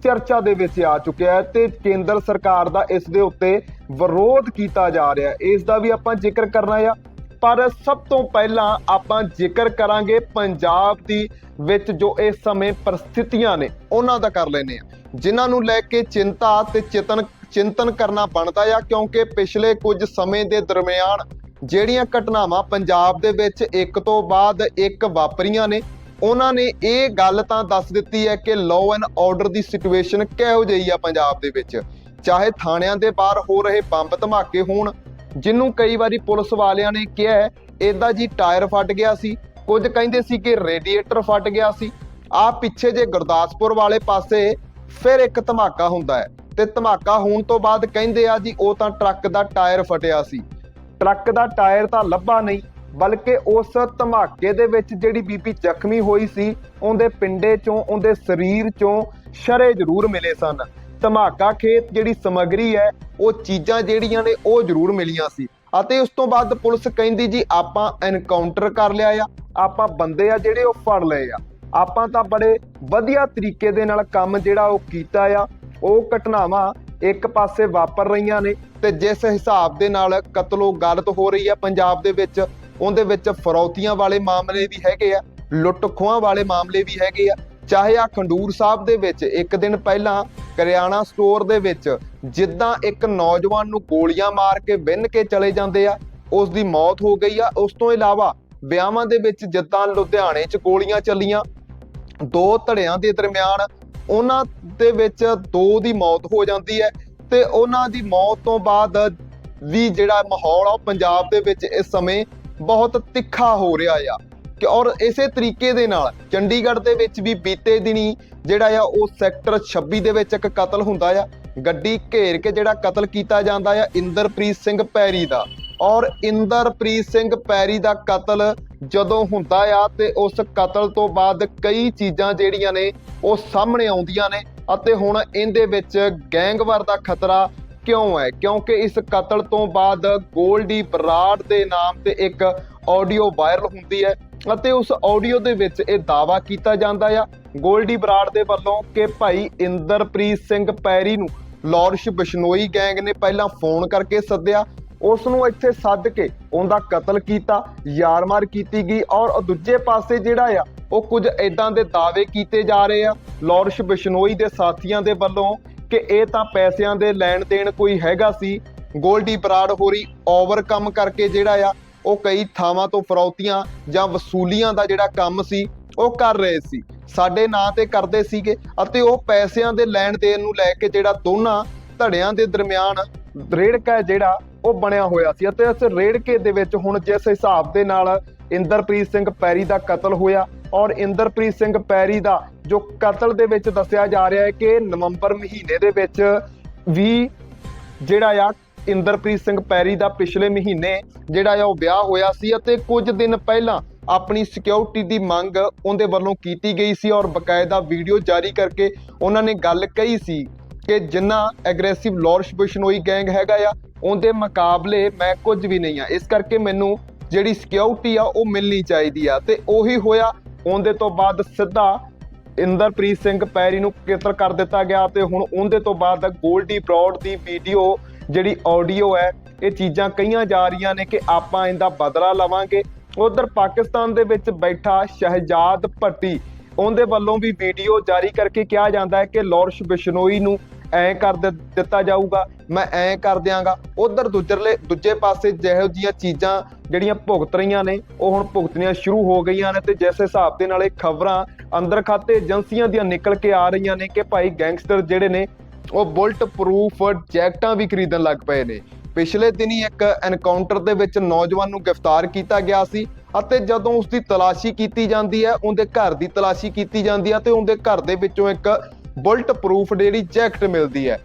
ਚਰਚਾ ਦੇ ਵਿੱਚ ਆ ਚੁੱਕਿਆ ਹੈ ਤੇ ਕੇਂਦਰ ਸਰਕਾਰ ਦਾ ਇਸ ਦੇ ਉੱਤੇ ਵਿਰੋਧ ਕੀਤਾ ਜਾ ਰਿਹਾ ਇਸ ਦਾ ਵੀ ਆਪਾਂ ਜ਼ਿਕਰ ਕਰਨਾ ਆ। ਪਰ ਸਭ ਤੋਂ ਪਹਿਲਾਂ ਆਪਾਂ ਜ਼ਿਕਰ ਕਰਾਂਗੇ ਪੰਜਾਬ ਦੀ ਵਿੱਚ ਜੋ ਇਸ ਸਮੇਂ ਪਰਿਸਥਿਤੀਆਂ ਨੇ, ਉਹਨਾਂ ਦਾ ਕਰ ਲੈਨੇ ਆ ਜਿਨ੍ਹਾਂ ਨੂੰ ਲੈ ਕੇ ਚਿੰਤਾ ਤੇ ਚੇਤਨ ਚਿੰਤਨ ਕਰਨਾ ਬਣਦਾ ਆ, ਕਿਉਂਕਿ ਪਿਛਲੇ ਕੁਝ ਸਮੇਂ ਦੇ ਦਰਮਿਆਨ ਜਿਹੜੀਆਂ ਘਟਨਾਵਾਂ ਪੰਜਾਬ ਦੇ ਵਿੱਚ ਇੱਕ ਤੋਂ ਬਾਅਦ ਇੱਕ ਵਾਪਰੀਆਂ ਨੇ, ਉਹਨਾਂ ਨੇ ਇਹ ਗੱਲ ਤਾਂ ਦੱਸ ਦਿੱਤੀ ਹੈ ਕਿ ਲਾਅ ਐਂਡ ਆਰਡਰ ਦੀ ਸਿਚੁਏਸ਼ਨ ਕਿਹੋ ਜਿਹੀ ਆ ਪੰਜਾਬ ਦੇ ਵਿੱਚ। ਚਾਹੇ ਥਾਣਿਆਂ ਦੇ ਬਾਹਰ ਹੋ ਰਹੇ ਬੰਬ ਧਮਾਕੇ ਹੋਣ, ਜਿਹਨੂੰ ਕਈ ਵਾਰੀ ਪੁਲਿਸ ਵਾਲਿਆਂ ਨੇ ਕਿਹਾ ਇਦਾਂ ਜੀ ਟਾਇਰ ਫਟ ਗਿਆ ਸੀ, ਕੁਝ ਕਹਿੰਦੇ ਸੀ ਕਿ ਰੇਡੀਏਟਰ ਫਟ ਗਿਆ ਸੀ ਆ ਪਿੱਛੇ ਜੇ ਗੁਰਦਾਸਪੁਰ ਵਾਲੇ ਪਾਸੇ ਫਿਰ ਇੱਕ ਧਮਾਕਾ ਹੁੰਦਾ ਹੈ। ਤੇ ਧਮਾਕਾ ਹੋਣ ਤੋਂ ਬਾਅਦ ਕਹਿੰਦੇ ਆ ਜੀ, ਉਹ ਤਾਂ ਟਰੱਕ ਦਾ ਟਾਇਰ ਫਟਿਆ ਸੀ। ਟਰੱਕ ਦਾ ਟਾਇਰ ਤਾਂ ਲੱਭਾ ਨਹੀਂ, ਬਲਕਿ ਉਸ ਧਮਾਕੇ ਦੇ ਵਿੱਚ ਜਿਹੜੀ ਬੀਬੀ ਜ਼ਖਮੀ ਹੋਈ ਸੀ, ਉਹਦੇ ਪਿੰਡੇ ਚੋਂ, ਉਹਦੇ ਸਰੀਰ ਚੋਂ ਸ਼ਰੇ ਜ਼ਰੂਰ ਮਿਲੇ ਸਨ। ਧਮਾਕਾ ਖੇਤ ਜਿਹੜੀ ਸਮੱਗਰੀ ਹੈ, ਉਹ ਚੀਜ਼ਾਂ ਜਿਹੜੀਆਂ ਨੇ, ਉਹ ਜ਼ਰੂਰ ਮਿਲੀਆਂ ਸੀ। ਅਤੇ ਉਸ ਤੋਂ ਬਾਅਦ ਪੁਲਿਸ ਕਹਿੰਦੀ ਜੀ, ਆਪਾਂ ਐਨਕਾਊਂਟਰ ਕਰ ਲਿਆ ਆ, ਆਪਾਂ ਬੰਦੇ ਆ ਜਿਹੜੇ ਉਹ ਫੜ ਲਏ ਆ। ਆਪਾਂ ਤਾਂ ਬੜੇ ਵਧੀਆ ਤਰੀਕੇ ਦੇ ਨਾਲ ਕੰਮ ਜਿਹੜਾ ਉਹ ਕੀਤਾ ਆ ਉਹ ਘਟਨਾਵਾਂ ਇੱਕ ਪਾਸੇ ਵਾਪਰ ਰਹੀਆਂ ਨੇ ਤੇ ਜਿਸ ਹਿਸਾਬ ਦੇ ਨਾਲ ਕਤਲੋ ਗਲਤ ਹੋ ਰਹੀ ਹੈ ਪੰਜਾਬ ਦੇ ਵਿੱਚ, ਉਹਦੇ ਵਿੱਚ ਫਰੌਤੀਆਂ ਵਾਲੇ ਮਾਮਲੇ ਵੀ ਹੈਗੇ ਆ ਲੁੱਟ ਖੋਹਾਂ ਵਾਲੇ ਮਾਮਲੇ ਵੀ ਹੈਗੇ ਆ। ਚਾਹੇ ਆ ਖੰਡੂਰ ਸਾਹਿਬ ਦੇ ਵਿੱਚ ਇੱਕ ਦਿਨ ਪਹਿਲਾਂ ਕਰਿਆਣਾ ਸਟੋਰ ਦੇ ਵਿੱਚ ਜਿੱਦਾਂ ਇੱਕ ਨੌਜਵਾਨ ਨੂੰ ਗੋਲੀਆਂ ਮਾਰ ਕੇ ਵਿੰਨ ਕੇ ਚਲੇ ਜਾਂਦੇ ਆ ਉਸ ਦੀ ਮੌਤ ਹੋ ਗਈ ਆ। ਉਸ ਤੋਂ ਇਲਾਵਾ ਵਿਆਹਾਂ ਦੇ ਵਿੱਚ ਜਿੱਦਾਂ ਲੁਧਿਆਣੇ 'ਚ ਗੋਲੀਆਂ ਚੱਲੀਆਂ, ਦੋ ਧੜਿਆਂ ਦੇ ਦਰਮਿਆਨ ਉਹਨਾਂ ਦੇ ਵਿੱਚ ਦੋ ਦੀ ਮੌਤ ਹੋ ਜਾਂਦੀ ਹੈ ਤੇ ਉਹਨਾਂ ਦੀ ਮੌਤ ਤੋਂ ਬਾਅਦ ਵੀ ਜਿਹੜਾ ਮਾਹੌਲ ਆ ਉਹ ਪੰਜਾਬ ਦੇ ਵਿੱਚ ਇਸ ਸਮੇਂ ਬਹੁਤ ਤਿੱਖਾ ਹੋ ਰਿਹਾ ਆ। ਕਿ ਔਰ ਇਸੇ ਤਰੀਕੇ ਦੇ ਨਾਲ ਚੰਡੀਗੜ੍ਹ ਦੇ ਵਿੱਚ ਵੀ ਬੀਤੇ ਦਿਨੀ ਜਿਹੜਾ ਆ ਉਹ ਸੈਕਟਰ 26 ਦੇ ਵਿੱਚ ਇੱਕ ਕਤਲ ਹੁੰਦਾ ਆ। ਗੱਡੀ ਘੇਰ ਕੇ ਜਿਹੜਾ ਕਤਲ ਕੀਤਾ ਜਾਂਦਾ ਆ, ਇੰਦਰਪ੍ਰੀਤ ਸਿੰਘ ਪੈਰੀ ਦਾ। ਔਰ ਇੰਦਰਪ੍ਰੀਤ ਸਿੰਘ ਪੈਰੀ ਦਾ ਕਤਲ ਜਦੋਂ ਹੁੰਦਾ ਆ ਤੇ ਉਸ ਕਤਲ ਤੋਂ ਬਾਅਦ ਕਈ ਚੀਜ਼ਾਂ ਜਿਹੜੀਆਂ ਨੇ ਉਹ ਸਾਹਮਣੇ ਆਉਂਦੀਆਂ ਨੇ ਅਤੇ ਹੁਣ ਇਹਦੇ ਵਿੱਚ ਗੈਂਗਵਾਰ ਦਾ ਖਤਰਾ ਕਿਉਂ ਹੈ? ਕਿਉਂਕਿ ਇਸ ਕਤਲ ਤੋਂ ਬਾਅਦ ਗੋਲਡੀ ਬਰਾੜ ਦੇ ਨਾਮ ਤੇ ਇੱਕ ਆਡੀਓ ਵਾਇਰਲ ਹੁੰਦੀ ਹੈ ਅਤੇ ਉਸ ਆਡੀਓ ਦੇ ਵਿੱਚ ਇਹ ਦਾਵਾ ਕੀਤਾ ਜਾਂਦਾ ਆ ਗੋਲਡੀ ਬਰਾੜ ਦੇ ਵੱਲੋਂ ਕਿ ਭਾਈ ਇੰਦਰਪ੍ਰੀਤ ਸਿੰਘ ਪੈਰੀ ਨੂੰ ਲਾਰਸ਼ ਬਿਸ਼ਨੋਈ ਗੈਂਗ ਨੇ ਪਹਿਲਾਂ ਫੋਨ ਕਰਕੇ ਸੱਦਿਆ ਉਸ ਨੂੰ ਇੱਥੇ ਸੱਦ ਕੇ ਉਹਦਾ ਕਤਲ ਕੀਤਾ ਯਾਰਮਾਰ ਕੀਤੀ ਗਈ ਔਰ ਦੂਜੇ ਪਾਸੇ ਜਿਹੜਾ ਆ, ਉਹ ਕੁਝ ਇਦਾਂ ਦੇ ਦਾਅਵੇ ਕੀਤੇ ਜਾ ਰਹੇ ਆ। ਲਾਰਸ਼ ਬਿਸ਼ਨੋਈ ਦੇ ਸਾਥੀਆਂ ਦੇ ਵੱਲੋਂ ਕਿ ਇਹ ਤਾਂ ਪੈਸਿਆਂ ਦੇ ਲੈਣ ਦੇਣ ਕੋਈ ਹੈਗਾ ਸੀ। ਗੋਲਡੀ ਬਰਾੜ ਹੋਰੀ ਓਵਰਕਮ ਕਰਕੇ ਜਿਹੜਾ ਆ, ਉਹ ਕਈ ਥਾਵਾਂ ਤੋਂ ਫਰੌਤੀਆਂ ਜਾਂ ਵਸੂਲੀਆਂ ਦਾ ਜਿਹੜਾ ਕੰਮ ਸੀ, ਉਹ ਕਰ ਰਹੇ ਸੀ। ਸਾਡੇ ਨਾਂ ਤੇ ਕਰਦੇ ਸੀਗੇ ਅਤੇ ਉਹ ਪੈਸਿਆਂ ਦੇ ਲੈਣ ਦੇਣ ਨੂੰ ਲੈ ਕੇ ਜਿਹੜਾ ਦੋਨਾਂ ਧੜਿਆਂ ਦੇ ਦਰਮਿਆਨ ਰੇੜਕਾ ਹੈ ਜਿਹੜਾ ਉਹ ਬਣਿਆ ਹੋਇਆ ਸੀ ਅਤੇ ਇਸ ਰੇੜਕੇ ਦੇ ਵਿੱਚ ਹੁਣ ਜਿਸ ਹਿਸਾਬ ਦੇ ਨਾਲ ਇੰਦਰਪ੍ਰੀਤ ਸਿੰਘ ਪੈਰੀ ਦਾ ਕਤਲ ਹੋਇਆ ਔਰ ਇੰਦਰਪ੍ਰੀਤ ਸਿੰਘ ਪੈਰੀ ਦਾ ਜੋ ਕਤਲ ਦੇ ਵਿੱਚ ਦੱਸਿਆ ਜਾ ਰਿਹਾ ਹੈ ਕਿ ਨਵੰਬਰ ਮਹੀਨੇ ਦੇ ਵਿੱਚ ਵੀ ਜਿਹੜਾ ਆ ਇੰਦਰਪ੍ਰੀਤ ਸਿੰਘ ਪੈਰੀ ਦਾ ਪਿਛਲੇ ਮਹੀਨੇ ਜਿਹੜਾ ਆ ਉਹ ਵਿਆਹ ਹੋਇਆ ਸੀ ਅਤੇ ਕੁਝ ਦਿਨ ਪਹਿਲਾਂ ਆਪਣੀ ਸਿਕਿਉਰਿਟੀ ਦੀ ਮੰਗ ਉਹਦੇ ਵੱਲੋਂ ਕੀਤੀ ਗਈ ਸੀ ਔਰ ਬਕਾਇਦਾ ਵੀਡੀਓ ਜਾਰੀ ਕਰਕੇ ਉਹਨਾਂ ਨੇ ਗੱਲ ਕਹੀ ਸੀ ਕਿ ਜਿੰਨਾ ਐਗਰੈਸਿਵ ਲਾਰਸ਼ ਬਿਸ਼ਨੋਈ ਗੈਂਗ ਹੈਗਾ ਆ, ਉਹਦੇ ਮੁਕਾਬਲੇ ਮੈਂ ਕੁਝ ਵੀ ਨਹੀਂ ਆ। ਇਸ ਕਰਕੇ ਮੈਨੂੰ ਜਿਹੜੀ ਸਿਕਿਉਰਿਟੀ ਆ, ਉਹ ਮਿਲਣੀ ਚਾਹੀਦੀ ਆ। ਤੇ ਉਹੀ ਹੋਇਆ, ਉਹਦੇ ਤੋਂ ਬਾਅਦ ਸਿੱਧਾ ਇੰਦਰਪ੍ਰੀਤ ਸਿੰਘ ਪੈਰੀ ਨੂੰ ਕਤਲ ਕਰ ਦਿੱਤਾ ਗਿਆ ਤੇ ਹੁਣ ਉਹਦੇ ਤੋਂ ਬਾਅਦ ਗੋਲਡੀ ਬ੍ਰੌਡ ਦੀ ਵੀਡੀਓ ਜਿਹੜੀ ਆਡੀਓ ਹੈ, ਇਹ ਚੀਜ਼ਾਂ ਕਹੀਆਂ ਜਾ ਰਹੀਆਂ ਨੇ ਕਿ ਆਪਾਂ ਇਹਦਾ ਬਦਲਾ ਲਵਾਂਗੇ। ਉਧਰ ਪਾਕਿਸਤਾਨ ਦੇ ਵਿੱਚ ਬੈਠਾ ਸ਼ਹਿਜਾਦ ਭੱਟੀ, ਉਹਦੇ ਵੱਲੋਂ ਵੀ ਵੀਡੀਓ ਜਾਰੀ ਕਰਕੇ ਕਿਹਾ ਜਾਂਦਾ ਹੈ ਕਿ ਲਾਰਸ਼ ਬਿਸ਼ਨੋਈ ਨੂੰ ਐਂ ਕਰ ਦਿੱਤਾ ਜਾਊਗਾ, ਮੈਂ ਐਂ ਕਰ ਦਿਆਂਗਾ। ਉਧਰ ਦੂਜਰਲੇ, ਦੂਜੇ ਪਾਸੇ ਜਿਹੋ ਜੀਆਂ ਚੀਜ਼ਾਂ ਜਿਹੜੀਆਂ ਭੁਗਤ ਰਹੀਆਂ ਨੇ, ਉਹ ਹੁਣ ਭੁਗਤਣੀਆਂ ਸ਼ੁਰੂ ਹੋ ਗਈਆਂ ਨੇ ਤੇ ਜਿਸ ਹਿਸਾਬ ਦੇ ਨਾਲ ਇਹ ਖਬਰਾਂ ਅੰਦਰ ਖਾਤੇ ਏਜੰਸੀਆਂ ਦੀਆਂ ਨਿਕਲ ਕੇ ਆ ਰਹੀਆਂ ਨੇ ਕਿ ਭਾਈ ਗੈਂਗਸਟਰ ਜਿਹੜੇ ਨੇ, ਉਹ ਬੁਲਟ ਪ੍ਰੂਫ ਜੈਕਟਾਂ ਵੀ ਖਰੀਦਣ ਲੱਗ ਪਏ ਨੇ। ਪਿਛਲੇ ਦਿਨੀ ਇੱਕ ਐਨਕਾਊਂਟਰ ਦੇ ਵਿੱਚ ਨੌਜਵਾਨ ਨੂੰ ਗ੍ਰਿਫਤਾਰ ਕੀਤਾ ਗਿਆ ਸੀ ਅਤੇ ਜਦੋਂ ਉਸ ਦੀ ਤਲਾਸ਼ੀ ਕੀਤੀ ਜਾਂਦੀ ਹੈ, ਉਹਦੇ ਘਰ ਦੀ ਤਲਾਸ਼ੀ ਕੀਤੀ ਜਾਂਦੀ ਹੈ ਤੇ ਉਹਦੇ ਘਰ ਦੇ ਵਿੱਚੋਂ ਇੱਕ ਬੁਲਟ ਪ੍ਰੂਫ ਜਿਹੜੀ ਜੈਕਟ ਮਿਲਦੀ ਹੈ।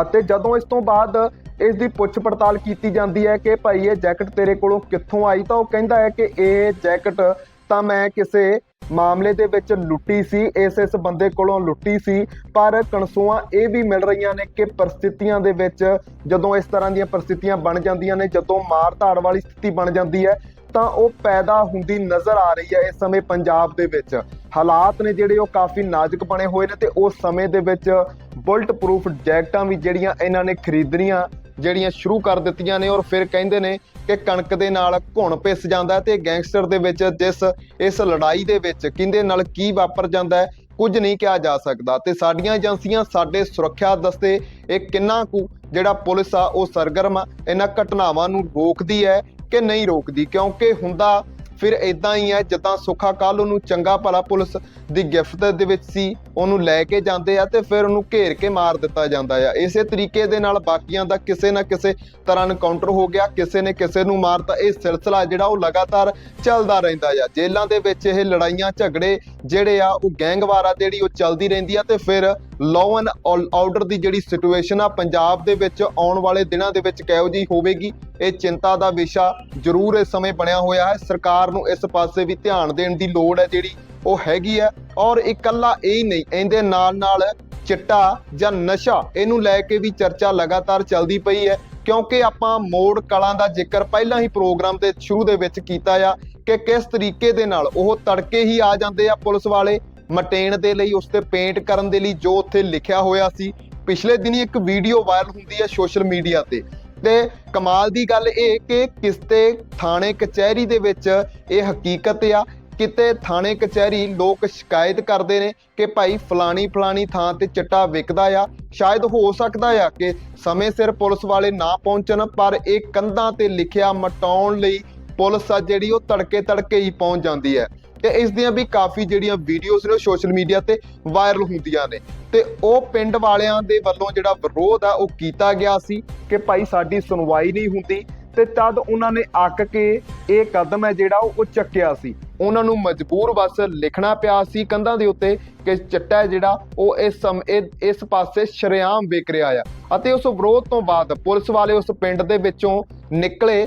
ਅਤੇ ਜਦੋਂ ਇਸ ਤੋਂ ਬਾਅਦ ਇਸ ਦੀ ਪੁੱਛ ਪੜਤਾਲ ਕੀਤੀ ਜਾਂਦੀ ਹੈ ਕਿ ਭਾਈ ਇਹ ਜੈਕਟ ਤੇਰੇ ਕੋਲੋਂ ਕਿੱਥੋਂ ਆਈ, ਤਾਂ ਉਹ ਕਹਿੰਦਾ ਹੈ ਕਿ ਇਹ ਜੈਕਟ ਤਾਂ ਮੈਂ ਕਿਸੇ ਮਾਮਲੇ ਦੇ ਵਿੱਚ ਲੁੱਟੀ ਸੀ, ਇਸ ਇਸ ਬੰਦੇ ਕੋਲੋਂ ਲੁੱਟੀ ਸੀ, ਪਰ ਕਣਸੂਆਂ ਇਹ ਵੀ ਮਿਲ ਰਹੀਆਂ ਨੇ ਕਿ ਪਰਿਸਥਿਤੀਆਂ ਦੇ ਵਿੱਚ ਜਦੋਂ ਇਸ ਤਰ੍ਹਾਂ ਦੀਆਂ ਪਰਿਸਥਿਤੀਆਂ ਬਣ ਜਾਂਦੀਆਂ ਨੇ, ਜਦੋਂ ਮਾਰ ਧਾੜ ਵਾਲੀ ਸਥਿਤੀ ਬਣ ਜਾਂਦੀ ਹੈ ਤਾਂ ਉਹ ਪੈਦਾ ਹੁੰਦੀ ਨਜ਼ਰ ਆ ਰਹੀ ਹੈ ਇਸ ਸਮੇਂ ਪੰਜਾਬ ਦੇ ਵਿੱਚ। ਹਾਲਾਤ ਨੇ ਜਿਹੜੇ ਉਹ ਕਾਫੀ ਨਾਜ਼ੁਕ ਬਣੇ ਹੋਏ ਨੇ ਤੇ ਉਸ ਸਮੇਂ ਦੇ ਵਿੱਚ ਬੁਲਟ ਪ੍ਰੂਫ ਜੈਕਟਾਂ ਵੀ ਜਿਹੜੀਆਂ ਇਹਨਾਂ ਨੇ ਖਰੀਦਣੀਆਂ, ਜਿਹੜੀਆਂ ਸ਼ੁਰੂ ਕਰ ਦਿੱਤੀਆਂ ਨੇ ਔਰ ਫਿਰ ਕਹਿੰਦੇ ਨੇ ਕਿ ਕਣਕ ਦੇ ਨਾਲ ਘੁਣ ਪਿਸ ਜਾਂਦਾ ਤੇ ਗੈਂਗਸਟਰ ਦੇ ਵਿੱਚ ਜਿਸ, ਇਸ ਲੜਾਈ ਦੇ ਵਿੱਚ ਕਿੰਦੇ ਨਾਲ ਕੀ ਵਾਪਰ ਜਾਂਦਾ ਹੈ, ਕੁਝ ਨਹੀਂ ਕਿਹਾ ਜਾ ਸਕਦਾ। ਤੇ ਸਾਡੀਆਂ ਏਜੰਸੀਆਂ ਸਾਡੇ ਸੁਰੱਖਿਆ ਦਸਤੇ ਇਹ ਕਿੰਨਾ ਕੁ ਜਿਹੜਾ ਪੁਲਿਸ ਆ, ਉਹ ਸਰਗਰਮ ਆ, ਇਹਨਾਂ ਘਟਨਾਵਾਂ ਨੂੰ ਰੋਕਦੀ ਹੈ ਕਿ ਨਹੀਂ ਰੋਕਦੀ, ਕਿਉਂਕਿ ਹੁੰਦਾ ਫਿਰ ਇਦਾਂ ਹੀ ਹੈ, ਜਿੱਦਾਂ ਸੁੱਖਾ ਕੱਲ ਉਹਨੂੰ ਚੰਗਾ ਭਲਾ ਪੁਲਿਸ ਦੀ ਗਿਫਤ ਦੇ ਵਿੱਚ ਸੀ, ਉਹਨੂੰ ਲੈ ਕੇ ਜਾਂਦੇ ਆ ਤੇ ਫਿਰ ਉਹਨੂੰ ਘੇਰ ਕੇ ਮਾਰ ਦਿੱਤਾ ਜਾਂਦਾ ਆ। ਇਸੇ ਤਰੀਕੇ ਦੇ ਨਾਲ ਬਾਕੀਆਂ ਦਾ ਕਿਸੇ ਨਾ ਕਿਸੇ ਤਰ੍ਹਾਂ ਐਨਕਾਊਂਟਰ ਹੋ ਗਿਆ, ਕਿਸੇ ਨੇ ਕਿਸੇ ਨੂੰ ਮਾਰਤਾ। ਇਹ ਸਿਲਸਿਲਾ ਜਿਹੜਾ ਉਹ ਲਗਾਤਾਰ ਚੱਲਦਾ ਰਹਿੰਦਾ ਆ। ਜੇਲ੍ਹਾਂ ਦੇ ਵਿੱਚ ਇਹ ਲੜਾਈਆਂ, ਝਗੜੇ ਜਿਹੜੇ ਆ, ਉਹ ਗੈਂਗਵਾਰਾ ਜਿਹੜੀ ਉਹ ਚੱਲਦੀ ਰਹਿੰਦੀ ਆ ਤੇ ਫਿਰ ਲਾਅ ਐਂਡ ਆਰਡਰ ਦੀ ਜਿਹੜੀ ਸਿਚੁਏਸ਼ਨ ਆ, ਪੰਜਾਬ ਦੇ ਵਿੱਚ ਆਉਣ ਵਾਲੇ ਦਿਨਾਂ ਦੇ ਵਿੱਚ ਕਿਹੋ ਜਿਹੀ ਹੋਵੇਗੀ, ਇਹ ਚਿੰਤਾ ਦਾ ਵਿਸ਼ਾ ਜ਼ਰੂਰ ਇਸ ਸਮੇਂ ਬਣਿਆ ਹੋਇਆ ਹੈ। ਸਰਕਾਰ ਨੂੰ ਇਸ ਪਾਸੇ ਵੀ ਧਿਆਨ ਦੇਣ ਦੀ ਲੋੜ ਹੈ ਜਿਹੜੀ ਉਹ ਹੈਗੀ ਹੈ। ਔਰ ਇਕੱਲਾ ਇਹ ਹੀ ਨਹੀਂ, ਇਹਦੇ ਨਾਲ ਨਾਲ ਚਿੱਟਾ ਜਾਂ ਨਸ਼ਾ, ਇਹਨੂੰ ਲੈ ਕੇ ਵੀ ਚਰਚਾ ਲਗਾਤਾਰ ਚੱਲਦੀ ਪਈ ਹੈ। ਕਿਉਂਕਿ ਆਪਾਂ ਮੋੜ ਕਲਾਂ ਦਾ ਜ਼ਿਕਰ ਪਹਿਲਾਂ ਹੀ ਪ੍ਰੋਗਰਾਮ ਦੇ ਸ਼ੁਰੂ ਦੇ ਵਿੱਚ ਕੀਤਾ ਆ ਕਿ ਕਿਸ ਤਰੀਕੇ ਦੇ ਨਾਲ ਉਹ ਤੜਕੇ ਹੀ ਆ ਜਾਂਦੇ ਆ ਪੁਲਿਸ ਵਾਲੇ ਮਟੇਣ ਦੇ ਲਈ, ਉਸ ਤੇ ਪੇਂਟ ਕਰਨ ਦੇ ਲਈ ਜੋ ਉੱਥੇ ਲਿਖਿਆ ਹੋਇਆ ਸੀ। ਪਿਛਲੇ ਦਿਨੀ ਇੱਕ ਵੀਡੀਓ ਵਾਇਰਲ ਹੁੰਦੀ ਹੈ ਸੋਸ਼ਲ ਮੀਡੀਆ ਤੇ। ਤੇ ਕਮਾਲ ਦੀ ਗੱਲ ਇਹ ਕਿ ਕਿਸਤੇ ਥਾਣੇ ਕਚਹਿਰੀ ਦੇ ਵਿੱਚ ਇਹ ਹਕੀਕਤ ਆ, ਕਿਤੇ ਥਾਣੇ ਕਚਹਿਰੀ ਲੋਕ ਸ਼ਿਕਾਇਤ ਕਰਦੇ ਨੇ ਕਿ ਭਾਈ ਫਲਾਣੀ ਫਲਾਣੀ ਥਾਂ ਤੇ ਚਿੱਟਾ ਵਿਕਦਾ ਆ। ਸ਼ਾਇਦ ਹੋ ਸਕਦਾ ਆ ਕਿ ਸਮੇਂ ਸਿਰ ਪੁਲਿਸ ਵਾਲੇ ਨਾ ਪਹੁੰਚਣ, ਪਰ ਇਹ ਕੰਧਾਂ ਤੇ ਲਿਖਿਆ ਮਟਾਉਣ ਲਈ ਪੁਲਿਸ ਆ ਜਿਹੜੀ ਉਹ ਤੜਕੇ ਤੜਕੇ ਹੀ ਪਹੁੰਚ ਜਾਂਦੀ ਹੈ। ਤੇ ਇਸ ਦੀਆਂ ਵੀ ਕਾਫੀ ਜਿਹੜੀਆਂ ਵੀਡੀਓਜ਼ ਨੇ ਸੋਸ਼ਲ ਮੀਡੀਆ ਤੇ ਵਾਇਰਲ ਹੁੰਦੀਆਂ ਨੇ। ਤੇ ਉਹ ਪਿੰਡ ਵਾਲਿਆਂ ਦੇ ਵੱਲੋਂ ਜਿਹੜਾ ਵਿਰੋਧ ਆ, ਉਹ ਕੀਤਾ ਗਿਆ ਸੀ ਕਿ ਭਾਈ ਸਾਡੀ ਸੁਣਵਾਈ ਨਹੀਂ ਹੁੰਦੀ ਤੇ ਤਦ ਉਹਨਾਂ ਨੇ ਅੱਕ ਕੇ ਇਹ ਕਦਮ ਹੈ ਜਿਹੜਾ ਉਹ ਚੱਕਿਆ ਸੀ। ਉਹਨਾਂ ਨੂੰ ਮਜਬੂਰ ਬਸ ਲਿਖਣਾ ਪਿਆ ਸੀ ਕੰਧਾਂ ਦੇ ਉੱਤੇ ਕਿ ਚਿੱਟਾ ਜਿਹੜਾ ਉਹ ਇਸ ਸਮ, ਇਹ- ਇਸ ਪਾਸੇ ਸ਼ਰੇਆਮ ਵਿਕ ਰਿਹਾ ਆ। ਅਤੇ ਉਸ ਵਿਰੋਧ ਤੋਂ ਬਾਅਦ ਪੁਲਿਸ ਵਾਲੇ ਉਸ ਪਿੰਡ ਦੇ ਵਿੱਚੋਂ ਨਿਕਲੇ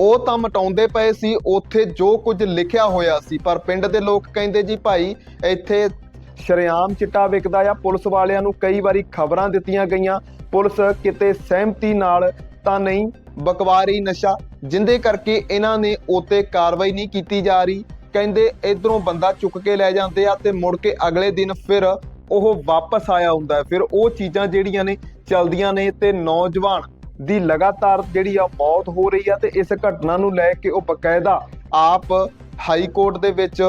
ਉਹ ਤਾਂ ਮਟਾਉਂਦੇ ਪਏ ਸੀ, ਉੱਥੇ ਜੋ ਕੁਝ ਲਿਖਿਆ ਹੋਇਆ ਸੀ। ਪਰ ਪਿੰਡ ਦੇ ਲੋਕ ਕਹਿੰਦੇ ਜੀ ਭਾਈ, ਇੱਥੇ ਸ਼ਰੇਆਮ ਚਿੱਟਾ ਵਿਕਦਾ ਆ। ਪੁਲਿਸ ਵਾਲਿਆਂ ਨੂੰ ਕਈ ਵਾਰੀ ਖਬਰਾਂ ਦਿੱਤੀਆਂ ਗਈਆਂ। ਪੁਲਿਸ ਕਿਤੇ ਸਹਿਮਤੀ ਨਾਲ ਤਾਂ ਨਹੀਂ, ਬਕਵਾਰੀ ਨਸ਼ਾ, ਜਿੰਦੇ ਕਰਕੇ ਇਹਨਾਂ ਨੇ ਉਤੇ ਕਾਰਵਾਈ ਨਹੀਂ ਕੀਤੀ ਜਾ ਰਹੀ। ਕਹਿੰਦੇ ਇਧਰੋਂ ਬੰਦਾ ਚੁੱਕ ਕੇ ਲੈ ਜਾਂਦੇ ਆ ਤੇ ਮੁੜ ਕੇ ਅਗਲੇ ਦਿਨ ਫਿਰ ਉਹ ਵਾਪਸ ਆਇਆ ਹੁੰਦਾ ਫਿਰ ਉਹ ਚੀਜ਼ਾਂ ਜਿਹੜੀਆਂ ਨੇ, ਚਲਦੀਆਂ ਨੇ ਤੇ ਨੌਜਵਾਨ ਦੀ ਲਗਾਤਾਰ ਜਿਹੜੀ ਆ ਮੌਤ ਹੋ ਰਹੀ ਆ ਤੇ ਇਸ ਘਟਨਾ ਨੂੰ ਲੈ ਕੇ ਉਹ ਬਕਾਇਦਾ ਆਪ ਹਾਈ ਕੋਰਟ ਦੇ ਵਿੱਚ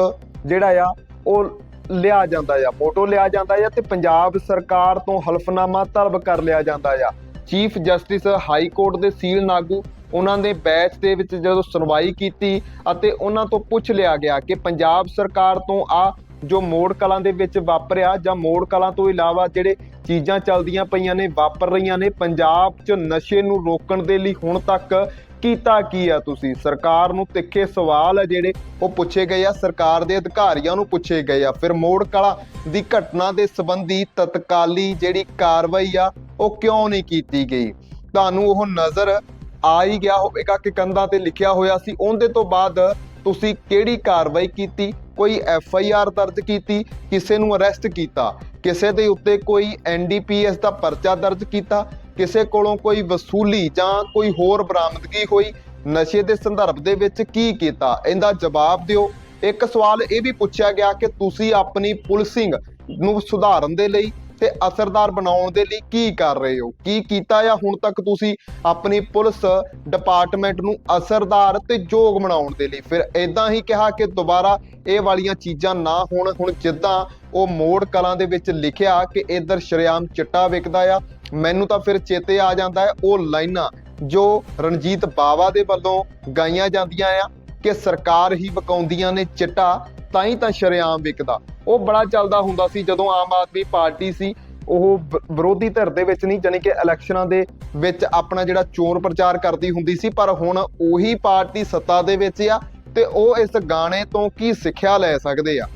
ਜਿਹੜਾ ਆ, ਉਹ ਲਿਆ ਜਾਂਦਾ ਆ, ਫੋਟੋ ਲਿਆ ਜਾਂਦਾ ਆ ਤੇ ਪੰਜਾਬ ਸਰਕਾਰ ਤੋਂ ਹਲਫਨਾਮਾ ਤਲਬ ਕਰ ਲਿਆ ਜਾਂਦਾ ਆ। ਚੀਫ ਜਸਟਿਸ ਹਾਈ ਕੋਰਟ ਦੇ ਸੀਲ ਨਾਗੂ, ਉਹਨਾਂ ਦੇ ਬੈਚ ਦੇ ਵਿੱਚ ਜਦੋਂ ਸੁਣਵਾਈ ਕੀਤੀ ਅਤੇ ਉਹਨਾਂ ਤੋਂ ਪੁੱਛ ਲਿਆ ਗਿਆ ਕਿ ਪੰਜਾਬ ਸਰਕਾਰ ਤੋਂ ਆ ਜੋ ਮੋੜ ਕਲਾਂ ਦੇ ਵਿੱਚ ਵਾਪਰਿਆ ਜਾਂ ਮੋੜ ਕਲਾਂ ਤੋਂ ਇਲਾਵਾ ਜਿਹੜੇ ਚੀਜ਼ਾਂ ਚੱਲਦੀਆਂ ਪਈਆਂ ਨੇ, ਵਾਪਰ ਰਹੀਆਂ ਨੇ, ਪੰਜਾਬ 'ਚ ਨਸ਼ੇ ਨੂੰ ਰੋਕਣ ਦੇ ਲਈ ਹੁਣ ਤੱਕ ਕੀਤਾ ਕੀ ਆ ਤੁਸੀਂ? ਸਰਕਾਰ ਨੂੰ ਤਿੱਖੇ ਸਵਾਲ ਆ ਜਿਹੜੇ ਉਹ ਪੁੱਛੇ ਗਏ ਆ, ਸਰਕਾਰ ਦੇ ਅਧਿਕਾਰੀਆਂ ਨੂੰ ਪੁੱਛੇ ਗਏ ਆ। ਫਿਰ ਮੋੜ ਕਲਾ ਦੀ ਘਟਨਾ ਦੇ ਸੰਬੰਧੀ ਤਤਕਾਲੀ ਜਿਹੜੀ ਕਾਰਵਾਈ ਆ, ਉਹ ਕਿਉਂ ਨਹੀਂ ਕੀਤੀ ਗਈ? ਤੁਹਾਨੂੰ ਉਹ ਨਜ਼ਰ ਆ ਹੀ ਗਿਆ ਹੋਵੇਗਾ ਕਿ ਕੰਧਾਂ ਤੇ ਲਿਖਿਆ ਹੋਇਆ ਸੀ। ਉਹਦੇ ਤੋਂ ਬਾਅਦ ਤੁਸੀਂ ਕਿਹੜੀ ਕਾਰਵਾਈ ਕੀਤੀ? ਕੋਈ ਐਫ ਆਈ ਆਰ ਦਰਜ ਕੀਤੀ, ਕਿਸੇ ਨੂੰ ਅਰੈਸਟ ਕੀਤਾ, ਕਿਸੇ ਦੇ ਉੱਤੇ ਕੋਈ ਐਨ ਡੀ ਪੀ ਐਸ ਦਾ ਪਰਚਾ ਦਰਜ ਕੀਤਾ, ਕਿਸੇ ਕੋਲੋਂ ਕੋਈ ਵਸੂਲੀ ਜਾਂ ਕੋਈ ਹੋਰ ਬਰਾਮਦਗੀ ਹੋਈ, ਨਸ਼ੇ ਦੇ ਸੰਦਰਭ ਦੇ ਵਿੱਚ ਕੀ ਕੀਤਾ? ਇਹਦਾ ਜਵਾਬ ਦਿਓ। ਇੱਕ ਸਵਾਲ ਇਹ ਵੀ ਪੁੱਛਿਆ ਗਿਆ ਕਿ ਤੁਸੀਂ ਆਪਣੀ ਪੁਲਿਸਿੰਗ ਨੂੰ ਸੁਧਾਰਨ ਦੇ ਲਈ ਤੇ ਅਸਰਦਾਰ ਬਣਾਉਣ ਦੇ ਲਈ ਕੀ ਕਰ ਰਹੇ ਹੋ? ਕੀ ਕੀਤਾ ਜਾਂ ਹੁਣ ਤੱਕ ਤੁਸੀਂ ਆਪਣੀ ਪੁਲਿਸ ਡਿਪਾਰਟਮੈਂਟ ਨੂੰ ਅਸਰਦਾਰ ਤੇ ਯੋਗ ਬਣਾਉਣ ਦੇ ਲਈ? ਫਿਰ ਇਦਾਂ ਹੀ ਕਿਹਾ ਕਿ ਦੁਬਾਰਾ ਇਹ ਵਾਲੀਆਂ ਚੀਜ਼ਾਂ ਨਾ ਹੋਣ। ਹੁਣ ਜਿੱਦਾਂ ਉਹ ਮੋੜ ਕਲਾਂ ਦੇ ਵਿੱਚ ਲਿਖਿਆ ਕਿ ਇਧਰ ਸ਼ਰੇਆਮ ਚਿੱਟਾ ਵਿਕਦਾ ਆ, ਮੈਨੂੰ ਤਾਂ ਫਿਰ ਚੇਤੇ ਆ ਜਾਂਦਾ ਹੈ ਉਹ ਲਾਈਨਾਂ ਜੋ ਰਣਜੀਤ ਬਾਵਾ ਦੇ ਵੱਲੋਂ ਗਾਈਆਂ ਜਾਂਦੀਆਂ ਆ। ਕਿ ਸਰਕਾਰ ਹੀ ਵਕਾਉਂਦੀਆਂ ਨੇ ਚਿੱਟਾ, ਤਾਂ ਹੀ ਤਾਂ ਸ਼ਰੇਆਮ ਵਿਕਦਾ। ਉਹ ਬੜਾ ਚੱਲਦਾ ਹੁੰਦਾ ਸੀ ਜਦੋਂ ਆਮ ਆਦਮੀ ਪਾਰਟੀ ਸੀ, ਉਹ ਵਿਰੋਧੀ ਧਿਰ ਦੇ ਵਿੱਚ ਨਹੀਂ, ਜਾਣੀ ਕਿ ਇਲੈਕਸ਼ਨਾਂ ਦੇ ਵਿੱਚ ਆਪਣਾ ਜਿਹੜਾ ਚੋਣ ਪ੍ਰਚਾਰ ਕਰਦੀ ਹੁੰਦੀ ਸੀ, ਪਰ ਹੁਣ ਉਹੀ ਪਾਰਟੀ ਸੱਤਾ ਦੇ ਵਿੱਚ ਆ ਤੇ ਉਹ ਇਸ ਗਾਣੇ ਤੋਂ ਕੀ ਸਿੱਖਿਆ ਲੈ ਸਕਦੇ ਆ?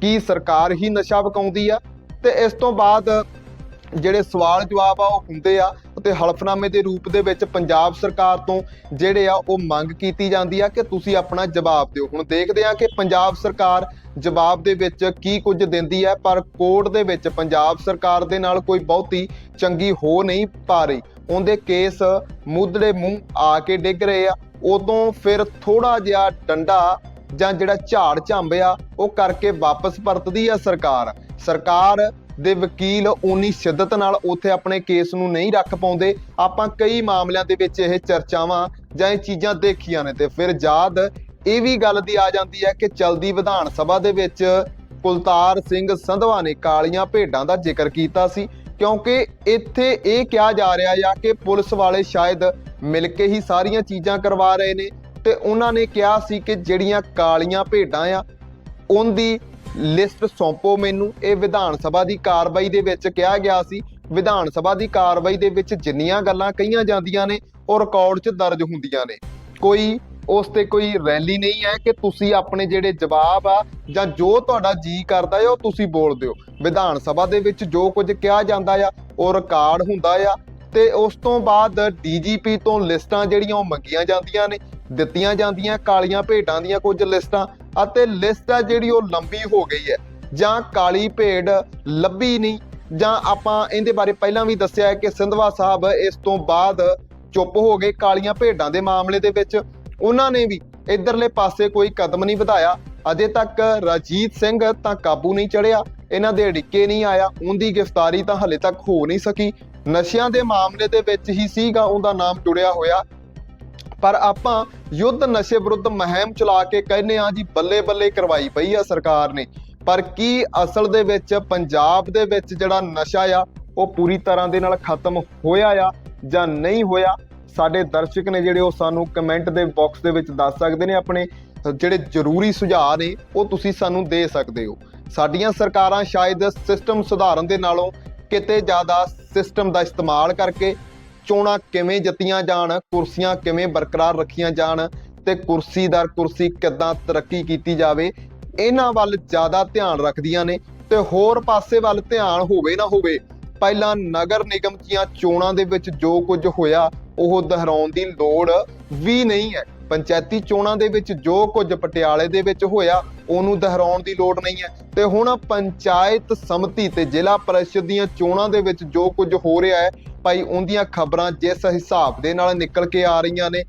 ਕੀ ਸਰਕਾਰ ਹੀ ਨਸ਼ਾ ਵਕਾਉਂਦੀ ਆ? ਤੇ ਇਸ ਤੋਂ ਬਾਅਦ ਜਿਹੜੇ ਸਵਾਲ ਜਵਾਬ ਆ ਉਹ ਹੁੰਦੇ ਆ ਤੇ ਹਲਫਨਾਮੇ ਦੇ ਰੂਪ ਦੇ ਵਿੱਚ ਪੰਜਾਬ ਸਰਕਾਰ ਤੋਂ ਜਿਹੜੇ ਆ ਉਹ ਮੰਗ ਕੀਤੀ ਜਾਂਦੀ ਆ ਕਿ ਤੁਸੀਂ ਆਪਣਾ ਜਵਾਬ ਦਿਓ। ਹੁਣ ਦੇਖਦੇ ਆ ਕਿ ਪੰਜਾਬ ਸਰਕਾਰ ਜਵਾਬ ਦੇ ਵਿੱਚ ਕੀ ਕੁਝ ਦਿੰਦੀ ਹੈ, ਪਰ ਕੋਰਟ ਦੇ ਵਿੱਚ ਪੰਜਾਬ ਸਰਕਾਰ ਦੇ ਨਾਲ ਕੋਈ ਬਹੁਤੀ ਚੰਗੀ ਹੋ ਨਹੀਂ ਪਾ ਰਹੀ। ਉਹਦੇ ਕੇਸ ਮੁੱਦੜੇ ਮੂੰਹ ਆ ਕੇ ਡਿੱਗ ਰਹੇ ਆ। ਉਦੋਂ ਫਿਰ ਥੋੜਾ ਜਿਹਾ ਡੰਡਾ ਜਾਂ ਜਿਹੜਾ ਝਾੜ ਝਾਂਬਿਆ ਉਹ ਕਰਕੇ ਵਾਪਸ ਪਰਤਦੀ ਆ ਸਰਕਾਰ। ਸਰਕਾਰ ਦੇ ਵਕੀਲ ਉਨੀ ਸ਼ਿੱਦਤ ਨਾਲ ਉੱਥੇ ਆਪਣੇ ਕੇਸ ਨੂੰ ਨਹੀਂ ਰੱਖ ਪਾਉਂਦੇ। ਆਪਾਂ ਕਈ ਮਾਮਲਿਆਂ ਦੇ ਵਿੱਚ ਇਹ ਚਰਚਾਵਾਂ ਜਾਂ ਇਹ ਚੀਜ਼ਾਂ ਦੇਖੀਆਂ ਨੇ ਤੇ ਫਿਰ ਯਾਦ ਇਹ ਵੀ ਗੱਲ ਦੀ ਆ ਜਾਂਦੀ ਹੈ ਕਿ ਚਲਦੀ ਵਿਧਾਨ ਸਭਾ ਦੇ ਵਿੱਚ ਕੁਲਤਾਰ ਸਿੰਘ ਸੰਧਵਾ ਨੇ ਕਾਲੀਆਂ ਭੇਡਾਂ ਦਾ ਜ਼ਿਕਰ ਕੀਤਾ ਸੀ। ਕਿਉਂਕਿ ਇੱਥੇ ਇਹ ਕਿਹਾ ਜਾ ਰਿਹਾ ਆ ਕਿ ਪੁਲਿਸ ਵਾਲੇ ਸ਼ਾਇਦ ਮਿਲ ਕੇ ਹੀ ਸਾਰੀਆਂ ਚੀਜ਼ਾਂ ਕਰਵਾ ਰਹੇ ਨੇ ਤੇ ਉਹਨਾਂ ਨੇ ਕਿਹਾ ਸੀ ਕਿ ਜਿਹੜੀਆਂ ਕਾਲੀਆਂ ਭੇਡਾਂ ਆ, ਉਹਦੀ ਲਿਸਟ ਸੌਂਪੋ ਮੈਨੂੰ। ਇਹ ਵਿਧਾਨ ਸਭਾ ਦੀ ਕਾਰਵਾਈ ਦੇ ਵਿੱਚ ਕਿਹਾ ਗਿਆ ਸੀ। ਵਿਧਾਨ ਸਭਾ ਦੀ ਕਾਰਵਾਈ ਦੇ ਵਿੱਚ ਜਿੰਨੀਆਂ ਗੱਲਾਂ ਕਹੀਆਂ ਜਾਂਦੀਆਂ ਨੇ, ਉਹ ਰਿਕਾਰਡ 'ਚ ਦਰਜ ਹੁੰਦੀਆਂ ਨੇ। ਕੋਈ ਉਸ ਤੇ ਕੋਈ ਰੈਲੀ ਨਹੀਂ ਹੈ ਕਿ ਤੁਸੀਂ ਆਪਣੇ ਜਿਹੜੇ ਜਵਾਬ ਆ ਜਾਂ ਜੋ ਤੁਹਾਡਾ ਜੀ ਕਰਦਾ ਹੈ, ਉਹ ਤੁਸੀਂ ਬੋਲ ਦਿਓ। ਵਿਧਾਨ ਸਭਾ ਦੇ ਵਿੱਚ ਜੋ ਕੁਝ ਕਿਹਾ ਜਾਂਦਾ ਆ, ਉਹ ਰਿਕਾਰਡ ਹੁੰਦਾ ਆ ਤੇ ਉਸ ਤੋਂ ਬਾਅਦ ਡੀਜੀਪੀ ਤੋਂ ਲਿਸਟਾਂ ਜਿਹੜੀਆਂ ਉਹ ਮੰਗੀਆਂ ਜਾਂਦੀਆਂ ਨੇ। ਦਿੱਤੀਆਂ ਜਾਂਦੀਆਂ ਕਾਲੀਆਂ ਭੇਡਾਂ ਦੀਆਂ ਕੁਝ ਲਿਸਟਾਂ ਅਤੇ ਲਿਸਟ ਆ ਜਿਹੜੀ ਉਹ ਲੰਬੀ ਹੋ ਗਈ ਹੈ, ਜਾਂ ਕਾਲੀ ਭੇਡ ਲੱਭੀ ਨਹੀਂ, ਜਾਂ ਆਪਾਂ ਇਹਦੇ ਬਾਰੇ ਪਹਿਲਾਂ ਵੀ ਦੱਸਿਆ ਹੈ ਕਿ ਸਿੰਧਵਾ ਸਾਹਿਬ ਇਸ ਤੋਂ ਬਾਅਦ ਚੁੱਪ ਹੋ ਗਏ ਕਾਲੀਆਂ ਭੇਡਾਂ ਦੇ ਮਾਮਲੇ ਦੇ ਵਿੱਚ। ਉਹਨਾਂ ਨੇ ਵੀ ਇਧਰਲੇ ਪਾਸੇ ਕੋਈ ਕਦਮ ਨਹੀਂ ਵਧਾਇਆ। ਅਜੇ ਤੱਕ ਰਾਜੀਤ ਸਿੰਘ ਤਾਂ ਕਾਬੂ ਨਹੀਂ ਚੜਿਆ ਇਹਨਾਂ ਦੇ ਅੜਿੱਕੇ ਨਹੀਂ ਆਇਆ, ਉਹਦੀ ਗ੍ਰਿਫਤਾਰੀ ਤਾਂ ਹਲੇ ਤੱਕ ਹੋ ਨਹੀਂ ਸਕੀ। ਨਸ਼ਿਆਂ ਦੇ ਮਾਮਲੇ ਦੇ ਵਿੱਚ ਹੀ ਸੀਗਾ, ਉਹਦਾ ਨਾਮ ਜੁੜਿਆ ਹੋਇਆ। ਪਰ ਆਪਾਂ ਯੁੱਧ ਨਸ਼ੇ ਵਿਰੁੱਧ ਮੁਹਿੰਮ ਚਲਾ ਕੇ ਕਹਿੰਦੇ ਆ ਜੀ ਬੱਲੇ ਬੱਲੇ ਕਰਵਾਈ ਪਈ ਆ ਸਰਕਾਰ ਨੇ। ਪਰ ਕੀ ਅਸਲ ਦੇ ਵਿੱਚ ਪੰਜਾਬ ਦੇ ਵਿੱਚ ਜਿਹੜਾ ਨਸ਼ਾ ਆ, ਉਹ ਪੂਰੀ ਤਰ੍ਹਾਂ ਦੇ ਨਾਲ ਖਤਮ ਹੋਇਆ ਆ ਜਾਂ ਨਹੀਂ ਹੋਇਆ? ਸਾਡੇ ਦਰਸ਼ਕ ਨੇ ਜਿਹੜੇ ਉਹ ਸਾਨੂੰ ਕਮੈਂਟ ਦੇ ਬਾਕਸ ਦੇ ਵਿੱਚ ਦੱਸ ਸਕਦੇ ਨੇ ਆਪਣੇ, ਜਿਹੜੇ ਜ਼ਰੂਰੀ ਸੁਝਾਅ ਨੇ, ਉਹ ਤੁਸੀਂ ਸਾਨੂੰ ਦੇ ਸਕਦੇ ਹੋ। ਸਾਡੀਆਂ ਸਰਕਾਰਾਂ ਸ਼ਾਇਦ ਸਿਸਟਮ ਸੁਧਾਰਨ ਦੇ ਨਾਲੋਂ ਕਿਤੇ ਜ਼ਿਆਦਾ ਸਿਸਟਮ ਦਾ ਇਸਤੇਮਾਲ ਕਰਕੇ ਚੋਣਾਂ ਕਿਵੇਂ ਜਿੱਤੀਆਂ ਜਾਣ, ਕੁਰਸੀਆਂ ਕਿਵੇਂ ਬਰਕਰਾਰ ਰੱਖੀਆਂ ਜਾਣ ਤੇ ਕੁਰਸੀ ਦਰ ਕੁਰਸੀ ਕਿੱਦਾਂ ਤਰੱਕੀ ਕੀਤੀ ਜਾਵੇ, ਇਹਨਾਂ ਵੱਲ ਜ਼ਿਆਦਾ ਧਿਆਨ ਰੱਖਦੀਆਂ ਨੇ ਤੇ ਹੋਰ ਪਾਸੇ ਵੱਲ ਧਿਆਨ ਹੋਵੇ ਨਾ ਹੋਵੇ, ਪਹਿਲਾਂ ਨਗਰ ਨਿਗਮ ਦੀਆਂ ਚੋਣਾਂ ਦੇ ਵਿੱਚ ਜੋ ਕੁਝ ਹੋਇਆ, ਉਹ ਦੁਹਰਾਉਣ ਦੀ ਲੋੜ ਵੀ ਨਹੀਂ ਹੈ। ਪੰਚਾਇਤੀ ਚੋਣਾਂ ਦੇ ਵਿੱਚ ਜੋ ਕੁਝ ਪਟਿਆਲੇ ਦੇ ਵਿੱਚ ਹੋਇਆ, ਉਹਨੂੰ ਦੁਹਰਾਉਣ ਦੀ ਲੋੜ ਨਹੀਂ ਹੈ। ਤੇ ਹੁਣ ਪੰਚਾਇਤ ਸਮਿਤੀ ਤੇ ਜ਼ਿਲ੍ਹਾ ਪਰਿਸ਼ਦ ਦੀਆਂ ਚੋਣਾਂ ਦੇ ਵਿੱਚ ਜੋ ਕੁਝ ਹੋ ਰਿਹਾ ਹੈ ਭਾਈ ਉਹਦੀਆਂ ਖਬਰਾਂ ਜਿਸ ਹਿਸਾਬ ਦੇ ਨਾਲ ਨਿਕਲ ਕੇ ਆ ਰਹੀਆਂ ਨੇ।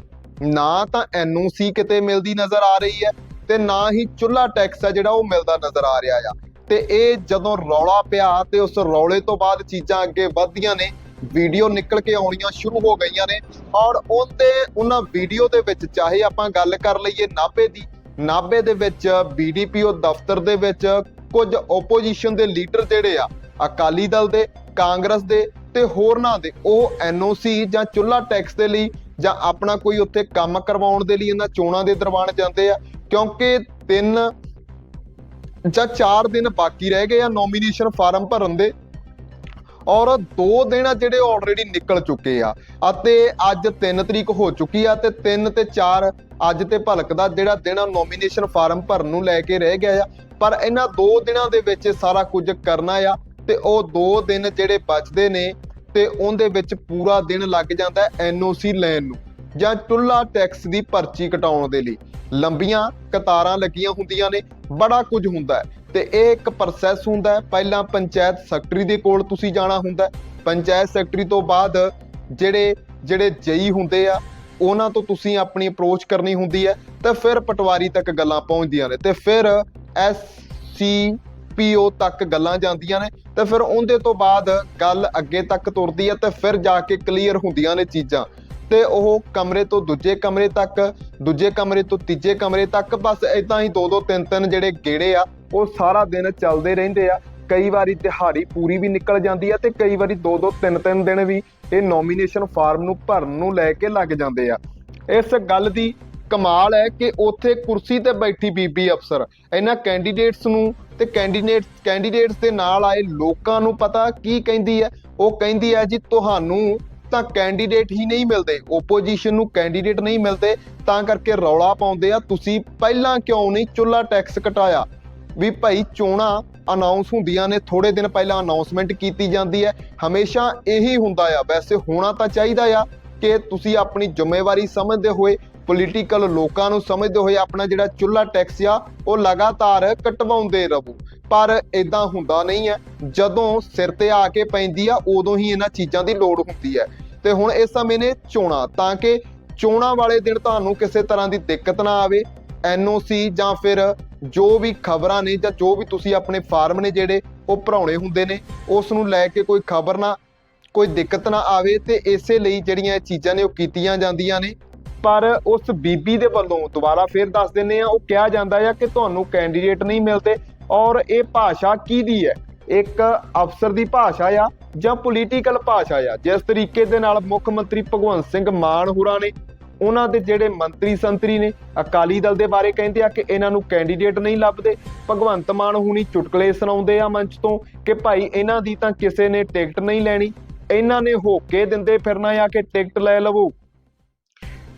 ਨਾ ਤਾਂ ਐਨਓਸੀ ਕਿਤੇ ਮਿਲਦੀ ਨਜ਼ਰ ਆ ਰਹੀ ਹੈ ਤੇ ਨਾ ਹੀ ਚੁੱਲਾ ਟੈਕਸ ਆ ਜਿਹੜਾ ਉਹ ਮਿਲਦਾ ਨਜ਼ਰ ਆ ਰਿਹਾ ਆ। ਤੇ ਇਹ ਜਦੋਂ ਰੌਲਾ ਪਿਆ ਤੇ ਉਸ ਰੌਲੇ ਤੋਂ ਬਾਅਦ ਚੀਜ਼ਾਂ ਅੱਗੇ ਵੱਧਦੀਆਂ ਨੇ, ਵੀਡੀਓ ਨਿਕਲ ਕੇ ਆਉਣੀਆਂ ਸ਼ੁਰੂ ਹੋ ਗਈਆਂ ਨੇ ਔਰ ਉਹਦੇ, ਉਹਨਾਂ ਵੀਡੀਓ ਦੇ ਵਿੱਚ ਚਾਹੇ ਆਪਾਂ ਗੱਲ ਕਰ ਲਈਏ ਨਾਭੇ ਦੀ, ਨਾਭੇ ਦੇ ਵਿੱਚ ਬੀਡੀਪੀਓ ਦਫ਼ਤਰ ਦੇ ਵਿੱਚ ਕੁਝ ਓਪੋਜੀਸ਼ਨ ਦੇ ਲੀਡਰ ਜਿਹੜੇ ਆ, ਅਕਾਲੀ ਦਲ ਦੇ, ਕਾਂਗਰਸ ਦੇ ਤੇ ਹੋਰਨਾਂ ਦੇ, ਉਹ ਐਨਓਸੀ ਜਾਂ ਚੁੱਲਾ ਟੈਕਸ ਦੇ ਲਈ ਜਾਂ ਆਪਣਾ ਕੋਈ ਉੱਥੇ ਕੰਮ ਕਰਵਾਉਣ ਦੇ ਲਈ ਇਹਨਾਂ ਚੋਣਾਂ ਦੇ ਦਰਬਾਨ ਜਾਂਦੇ ਆ, ਕਿਉਂਕਿ ਤਿੰਨ ਜਾਂ 4 ਦਿਨ ਬਾਕੀ ਰਹਿ ਗਏ ਆ ਨੋਮੀਨੇਸ਼ਨ ਫਾਰਮ ਭਰਨ ਦੇ ਔਰ 2 ਦਿਨ ਆ ਜਿਹੜੇ ਆਲਰੇਡੀ ਨਿਕਲ ਚੁੱਕੇ ਆ, ਅਤੇ ਅੱਜ 3 ਤਰੀਕ ਹੋ ਚੁੱਕੀ ਆ ਤੇ 3 ਤੇ 4 ਅੱਜ ਤੇ ਭਲਕ ਦਾ ਜਿਹੜਾ ਦਿਨ ਆ ਨੋਮੀਨੇਸ਼ਨ ਫਾਰਮ ਭਰਨ ਨੂੰ ਲੈ ਕੇ ਰਹਿ ਗਿਆ ਆ, ਪਰ ਇਹਨਾਂ 2 ਦਿਨਾਂ ਦੇ ਵਿੱਚ ਸਾਰਾ ਕੁਝ ਕਰਨਾ ਆ ਤੇ ਉਹ 2 ਦਿਨ ਜਿਹੜੇ ਬਚਦੇ ਨੇ ਤੇ ਉਹਦੇ ਵਿੱਚ ਪੂਰਾ ਦਿਨ ਲੱਗ ਜਾਂਦਾ ਐਨਓਸੀ ਲੈਣ ਨੂੰ ਜਾਂ ਟੁੱਲਾ ਟੈਕਸ ਦੀ ਪਰਚੀ ਕਟਾਉਣ ਦੇ ਲਈ। ਲੰਬੀਆਂ ਕਤਾਰਾਂ ਲੱਗੀਆਂ ਹੁੰਦੀਆਂ ਨੇ, ਬੜਾ ਕੁਝ ਹੁੰਦਾ ਹੈ। ਤੇ ਇਹ ਇੱਕ ਪ੍ਰੋਸੈਸ ਹੁੰਦਾ ਪਹਿਲਾਂ ਪੰਚਾਇਤ ਸੈਕਟਰੀ ਦੇ ਕੋਲ ਤੁਸੀਂ ਜਾਣਾ ਹੁੰਦਾ ਪੰਚਾਇਤ ਸੈਕਟਰੀ ਤੋਂ ਬਾਅਦ ਜਿਹੜੇ ਜਿਹੜੇ ਜਈ ਹੁੰਦੇ ਆ, ਉਹਨਾਂ ਤੋਂ ਤੁਸੀਂ ਆਪਣੀ ਅਪਰੋਚ ਕਰਨੀ ਹੁੰਦੀ ਹੈ ਤੇ ਫਿਰ ਪਟਵਾਰੀ ਤੱਕ ਗੱਲਾਂ ਪਹੁੰਚਦੀਆਂ ਨੇ। ਤੇ ਫਿਰ ਐਸ ਸੀ ਪੀਓ ਤੱਕ ਗੱਲਾਂ ਜਾਂਦੀਆਂ ਨੇ ਤੇ ਫਿਰ ਉਹਦੇ ਤੋਂ ਬਾਅਦ ਗੱਲ ਅੱਗੇ ਤੱਕ ਤੁਰਦੀ ਹੈ ਤੇ ਫਿਰ ਜਾ ਕੇ ਕਲੀਅਰ ਹੁੰਦੀਆਂ ਨੇ ਚੀਜ਼ਾਂ। ਤੇ ਉਹ ਕਮਰੇ ਤੋਂ ਦੂਜੇ ਕਮਰੇ ਤੱਕ, ਦੂਜੇ ਕਮਰੇ ਤੋਂ ਤੀਜੇ ਕਮਰੇ ਤੱਕ, ਬਸ ਇਦਾਂ ਹੀ ਦੋ ਦੋ ਤਿੰਨ ਤਿੰਨ ਜਿਹੜੇ ਗੇੜੇ ਆ, ਉਹ ਸਾਰਾ ਦਿਨ ਚੱਲਦੇ ਰਹਿੰਦੇ ਆ। ਕਈ ਵਾਰੀ ਦਿਹਾੜੀ ਪੂਰੀ ਵੀ ਨਿਕਲ ਜਾਂਦੀ ਆ ਤੇ ਕਈ ਵਾਰੀ ਦੋ ਦੋ ਤਿੰਨ ਤਿੰਨ ਦਿਨ ਵੀ ਇਹ ਨੋਮੀਨੇਸ਼ਨ ਫਾਰਮ ਨੂੰ ਭਰਨ ਨੂੰ ਲੈ ਕੇ ਲੱਗ ਜਾਂਦੇ ਆ। ਇਸ ਗੱਲ ਦੀ ਕਮਾਲ ਹੈ ਕਿ ਉੱਥੇ ਕੁਰਸੀ ਤੇ ਬੈਠੀ ਬੀਬੀ ਅਫਸਰ, ਇਹਨਾਂ ਕੈਂਡੀਡੇਟਸ ਨੂੰ ਤੇ ਕੈਂਡੀਡੇਟਸ ਕੈਂਡੀਡੇਟਸ ਦੇ ਨਾਲ ਆਏ ਲੋਕਾਂ ਨੂੰ ਪਤਾ ਕੀ ਕਹਿੰਦੀ ਹੈ। ਉਹ ਕਹਿੰਦੀ ਹੈ ਜੀ, ਤੁਹਾਨੂੰ ਤਾਂ ਕੈਂਡੀਡੇਟ ਹੀ ਨਹੀਂ ਮਿਲਦੇ। ਓਪੋਜੀਸ਼ਨ ਨੂੰ ਕੈਂਡੀਡੇਟ ਨਹੀਂ ਮਿਲਦੇ। ਤਾਂ ਕਰਕੇ ਰੌਲਾ ਪਾਉਂਦੇ ਆ। ਤੁਸੀਂ ਪਹਿਲਾਂ ਕਿਉਂ ਨਹੀਂ ਚੁੱਲਾ ਟੈਕਸ ਘਟਾਇਆ ਵੀ ਭਾਈ, ਚੋਣਾਂ ਅਨਾਉਂਸ ਹੁੰਦੀਆਂ ਨੇ। ਥੋੜੇ ਦਿਨ ਪਹਿਲਾਂ ਅਨਾਉਂਸਮੈਂਟ ਕੀਤੀ ਜਾਂਦੀ ਹੈ। ਹਮੇਸ਼ਾ ਇਹੀ ਹੁੰਦਾ ਆ। ਵੈਸੇ ਹੋਣਾ ਤਾਂ ਚਾਹੀਦਾ ਆ ਕਿ ਤੁਸੀਂ ਆਪਣੀ ਜ਼ਿੰਮੇਵਾਰੀ ਸਮਝਦੇ ਹੋਏ ਪੋਲੀਟੀਕਲ ਲੋਕਾਂ ਨੂੰ ਸਮਝਦੇ ਹੋਏ ਆਪਣਾ ਜਿਹੜਾ ਚੁੱਲਾ ਟੈਕਸ ਆ, ਉਹ ਲਗਾਤਾਰ ਕਟਵਾਉਂਦੇ ਰਹੋ। ਪਰ ਇਦਾਂ ਹੁੰਦਾ ਨਹੀਂ ਹੈ। ਜਦੋਂ ਸਿਰ ਤੇ ਆ ਕੇ ਪੈਂਦੀ ਆ, ਉਦੋਂ ਹੀ ਇਹਨਾਂ ਚੀਜ਼ਾਂ ਦੀ ਲੋੜ ਹੁੰਦੀ ਹੈ। ਤੇ ਹੁਣ ਇਸ ਸਮੇਂ ਨੇ ਚੋਣਾਂ, ਤਾਂ ਕਿ ਚੋਣਾਂ ਵਾਲੇ ਦਿਨ ਤੁਹਾਨੂੰ ਕਿਸੇ ਤਰ੍ਹਾਂ ਦੀ ਦਿੱਕਤ ਨਾ ਆਵੇ। ਐਨਓਸੀ ਜਾਂ ਫਿਰ ਜੋ ਵੀ ਖਬਰਾਂ ਨੇ ਜਾਂ ਜੋ ਵੀ ਤੁਸੀਂ ਆਪਣੇ ਫਾਰਮ ਨੇ ਜਿਹੜੇ, ਉਹ ਭਰਾਉਣੇ ਹੁੰਦੇ ਨੇ, ਉਸ ਨੂੰ ਲੈ ਕੇ ਕੋਈ ਖਬਰ ਨਾ, ਕੋਈ ਦਿੱਕਤ ਨਾ ਆਵੇ। ਤੇ ਇਸੇ ਲਈ ਜਿਹੜੀਆਂ ਇਹ ਚੀਜ਼ਾਂ ਨੇ, ਉਹ ਕੀਤੀਆਂ ਜਾਂਦੀਆਂ ਨੇ। ਪਰ ਉਸ ਬੀਬੀ ਦੇ ਵੱਲੋਂ ਦੁਬਾਰਾ ਫੇਰ ਦੱਸ ਦਿੰਨੇ ਆ ਉਹ ਕਿਹਾ ਜਾਂਦਾ ਆ ਕਿ ਤੁਹਾਨੂੰ ਕੈਂਡੀਡੇਟ ਨਹੀਂ ਮਿਲਦੇ ਔਰ ਇਹ ਭਾਸ਼ਾ ਕਿਹਦੀ ਹੈ? ਇੱਕ ਅਫਸਰ ਦੀ ਭਾਸ਼ਾ ਆ ਜਾਂ ਪੋਲੀਟੀਕਲ ਭਾਸ਼ਾ ਆ? ਜਿਸ ਤਰੀਕੇ ਦੇ ਨਾਲ ਮੁੱਖ ਮੰਤਰੀ ਭਗਵੰਤ ਸਿੰਘ ਮਾਨ ਹੋਰਾਂ ਨੇ, ਉਹਨਾਂ ਦੇ ਜਿਹੜੇ ਮੰਤਰੀ ਸੰਤਰੀ ਨੇ, ਅਕਾਲੀ ਦਲ ਦੇ ਬਾਰੇ ਕਹਿੰਦੇ ਆ ਕਿ ਇਹਨਾਂ ਨੂੰ ਕੈਂਡੀਡੇਟ ਨਹੀਂ ਲੱਭਦੇ। ਭਗਵੰਤ ਮਾਨ ਹੁਣੀ ਚੁਟਕਲੇ ਸੁਣਾਉਂਦੇ ਆ ਮੰਚ ਤੋਂ ਕਿ ਭਾਈ ਇਹਨਾਂ ਦੀ ਤਾਂ ਕਿਸੇ ਨੇ ਟਿਕਟ ਨਹੀਂ ਲੈਣੀ। ਇਹਨਾਂ ਨੇ ਹੋਕੇ ਦਿੰਦੇ ਫਿਰਨਾ ਆ ਕਿ ਟਿਕਟ ਲੈ ਲਵੋ।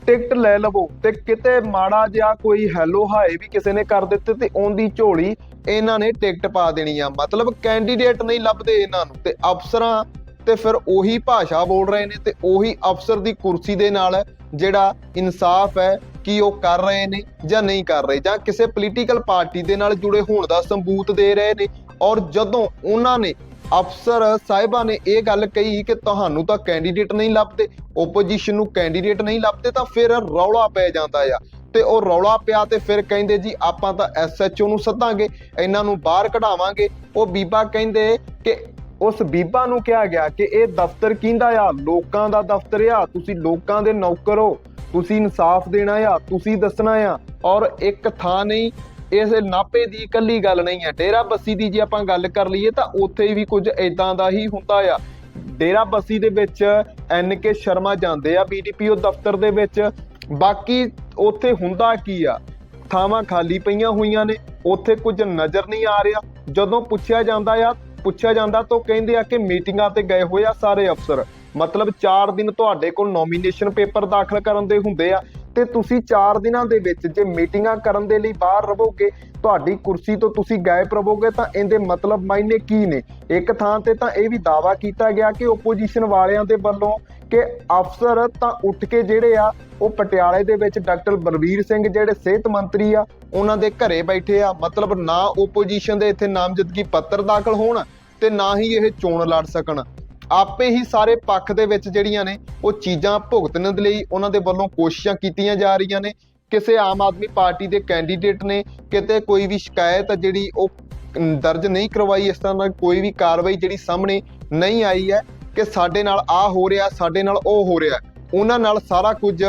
ਟਿਕਟ ਲੈ ਲਵੋ ਤੇ ਕਿਤੇ ਮਾੜਾ ਜਿਹਾ ਕੋਈ ਹੈਲੋ ਹਾਏ ਵੀ ਕਿਸੇ ਨੇ ਕਰ ਦਿੱਤੇ ਤੇ ਉਹਦੀ ਝੋਲੀ ਇਹਨਾਂ ਨੇ ਟਿਕਟ ਪਾ ਦੇਣੀ ਆ। ਮਤਲਬ ਕੈਂਡੀਡੇਟ ਨਹੀਂ ਲੱਭਦੇ ਇਹਨਾਂ ਨੂੰ ਤੇ ਅਫਸਰਾਂ ਤੇ ਫਿਰ ਉਹੀ ਭਾਸ਼ਾ ਬੋਲ ਰਹੇ ਨੇ ਤੇ ਉਹੀ ਅਫਸਰ ਦੀ ਕੁਰਸੀ ਦੇ ਨਾਲ ਜਿਹੜਾ ਇਨਸਾਫ ਹੈ ਕਿ ਉਹ ਕਰ ਰਹੇ ਨੇ ਜਾਂ ਨਹੀਂ ਕਰ ਰਹੇ ਜਾਂ ਕਿਸੇ ਪੋਲੀਟੀਕਲ ਪਾਰਟੀ ਦੇ ਨਾਲ ਜੁੜੇ ਹੋਣ ਦਾ ਸਬੂਤ ਦੇ ਰਹੇ ਨੇ ਔਰ ਜਦੋਂ ਉਹਨਾਂ ਨੇ ਅਫਸਰ ਸਾਹਿਬਾਂ ਨੇ ਇਹ ਗੱਲ ਕਹੀ ਕਿ ਤੁਹਾਨੂੰ ਤਾਂ ਕੈਂਡੀਡੇਟ ਨਹੀਂ ਲੱਭਦੇ ਓਪੋਜੀਸ਼ਨ ਨੂੰ ਕੈਂਡੀਡੇਟ ਨਹੀਂ ਲੱਭਦੇ ਤਾਂ ਫਿਰ ਰੌਲਾ ਪੈ ਜਾਂਦਾ ਆ। ਤੇ ਉਹ ਰੌਲਾ ਪਿਆ ਤੇ ਫਿਰ ਕਹਿੰਦੇ ਜੀ, ਆਪਾਂ ਤਾਂ ਐਸਐਚਓ ਨੂੰ ਸੱਦਾਂਗੇ, ਇਹਨਾਂ ਨੂੰ ਬਾਹਰ ਕਢਾਵਾਂਗੇ। ਉਹ ਬੀਬਾ ਕਹਿੰਦੇ ਕਿ ਉਸ ਬੀਬਾ ਨੂੰ ਕਿਹਾ ਗਿਆ ਕਿ ਇਹ ਦਫ਼ਤਰ ਕਿਹਦਾ ਆ? ਲੋਕਾਂ ਦਾ ਦਫ਼ਤਰ ਆ, ਤੁਸੀਂ ਲੋਕਾਂ ਦੇ ਨੌਕਰ ਹੋ, ਤੁਸੀਂ ਇਨਸਾਫ ਦੇਣਾ ਆ, ਤੁਸੀਂ ਦੱਸਣਾ ਆ। ਔਰ ਇੱਕ ਥਾਂ ਨਹੀਂ ਇਸ ਨਾਪੇ ਦੀ ਇਕੱਲੀ ਗੱਲ ਨਹੀਂ ਹੈ। ਡੇਰਾ ਬੱਸੀ ਦੀ ਜੇ ਆਪਾਂ ਗੱਲ ਕਰ ਲਈਏ ਤਾਂ ਉੱਥੇ ਵੀ ਕੁਝ ਇਦਾਂ ਦਾ ਹੀ ਹੁੰਦਾ ਆ। ਡੇਰਾ ਬੱਸੀ ਦੇ ਵਿੱਚ ਐਨ ਕੇ ਸ਼ਰਮਾ ਜਾਂਦੇ ਆ ਬੀਡੀਪੀਓ ਦਫ਼ਤਰ ਦੇ ਵਿੱਚ। ਬਾਕੀ ਉੱਥੇ ਹੁੰਦਾ ਕੀ ਆ? ਥਾਵਾਂ ਖਾਲੀ ਪਈਆਂ ਹੋਈਆਂ ਨੇ, ਉੱਥੇ ਕੁਝ ਨਜ਼ਰ ਨਹੀਂ ਆ ਰਿਹਾ। ਜਦੋਂ ਪੁੱਛਿਆ ਜਾਂਦਾ ਆ, ਪੁੱਛਿਆ ਜਾਂਦਾ ਤਾਂ ਉਹ ਕਹਿੰਦੇ ਆ ਕਿ ਮੀਟਿੰਗਾਂ ਤੇ ਗਏ ਹੋਏ ਆ ਸਾਰੇ ਅਫਸਰ। ਮਤਲਬ 4 ਦਿਨ ਤੁਹਾਡੇ ਕੋਲ ਨੋਮੀਨੇਸ਼ਨ ਪੇਪਰ ਦਾਖਲ ਕਰਨ ਦੇ ਹੁੰਦੇ ਆ। ਤੇ ਤੁਸੀਂ 4 ਦਿਨਾਂ ਦੇ ਵਿੱਚ ਜੇ ਮੀਟਿੰਗਾਂ ਕਰਨ ਦੇ ਲਈ ਬਾਹਰ ਰਹੋਗੇ ਤੁਹਾਡੀ ਕੁਰਸੀ ਤੋਂ ਤੁਸੀਂ ਗਾਇਬ ਰਹੋਗੇ ਤਾਂ ਇਹਦੇ ਮਤਲਬ ਮਾਇਨੇ ਕੀ ਨੇ? ਇੱਕ ਥਾਂ ਤੇ ਤਾਂ ਇਹ ਵੀ ਦਾਵਾ ਕੀਤਾ ਗਿਆ ਕਿ ਓਪੋਜੀਸ਼ਨ ਵਾਲਿਆਂ ਦੇ ਵੱਲੋਂ ਕਿ ਅਫਸਰ ਤਾਂ ਉੱਠ ਕੇ ਜਿਹੜੇ ਆ, ਉਹ ਪਟਿਆਲੇ ਦੇ ਵਿੱਚ ਡਾਕਟਰ ਬਲਵੀਰ ਸਿੰਘ ਜਿਹੜੇ ਸਿਹਤ ਮੰਤਰੀ ਆ, ਉਹਨਾਂ ਦੇ ਘਰੇ ਬੈਠੇ ਆ। ਮਤਲਬ ਨਾ ਓਪੋਜੀਸ਼ਨ ਦੇ ਇੱਥੇ ਨਾਮਜ਼ਦਗੀ ਪੱਤਰ ਦਾਖਲ ਹੋਣ ਤੇ ਨਾ ਹੀ ਇਹ ਚੋਣ ਲੜ ਸਕਣ। ਆਪੇ ਹੀ ਸਾਰੇ ਪੱਖ ਦੇ ਵਿੱਚ ਜਿਹੜੀਆਂ ਨੇ, ਉਹ ਚੀਜ਼ਾਂ ਭੁਗਤਣ ਦੇ ਲਈ ਉਹਨਾਂ ਦੇ ਵੱਲੋਂ ਕੋਸ਼ਿਸ਼ਾਂ ਕੀਤੀਆਂ ਜਾ ਰਹੀਆਂ ਨੇ। ਕਿਸੇ ਆਮ ਆਦਮੀ ਪਾਰਟੀ ਦੇ ਕੈਂਡੀਡੇਟ ਨੇ ਕਿਤੇ ਕੋਈ ਵੀ ਸ਼ਿਕਾਇਤ ਆ ਜਿਹੜੀ ਉਹ ਦਰਜ ਨਹੀਂ ਕਰਵਾਈ, ਇਸ ਤਰ੍ਹਾਂ ਨਾਲ ਕੋਈ ਵੀ ਕਾਰਵਾਈ ਜਿਹੜੀ ਸਾਹਮਣੇ ਨਹੀਂ ਆਈ ਹੈ ਕਿ ਸਾਡੇ ਨਾਲ ਆ ਹੋ ਰਿਹਾ, ਸਾਡੇ ਨਾਲ ਉਹ ਹੋ ਰਿਹਾ। ਉਹਨਾਂ ਨਾਲ ਸਾਰਾ ਕੁਝ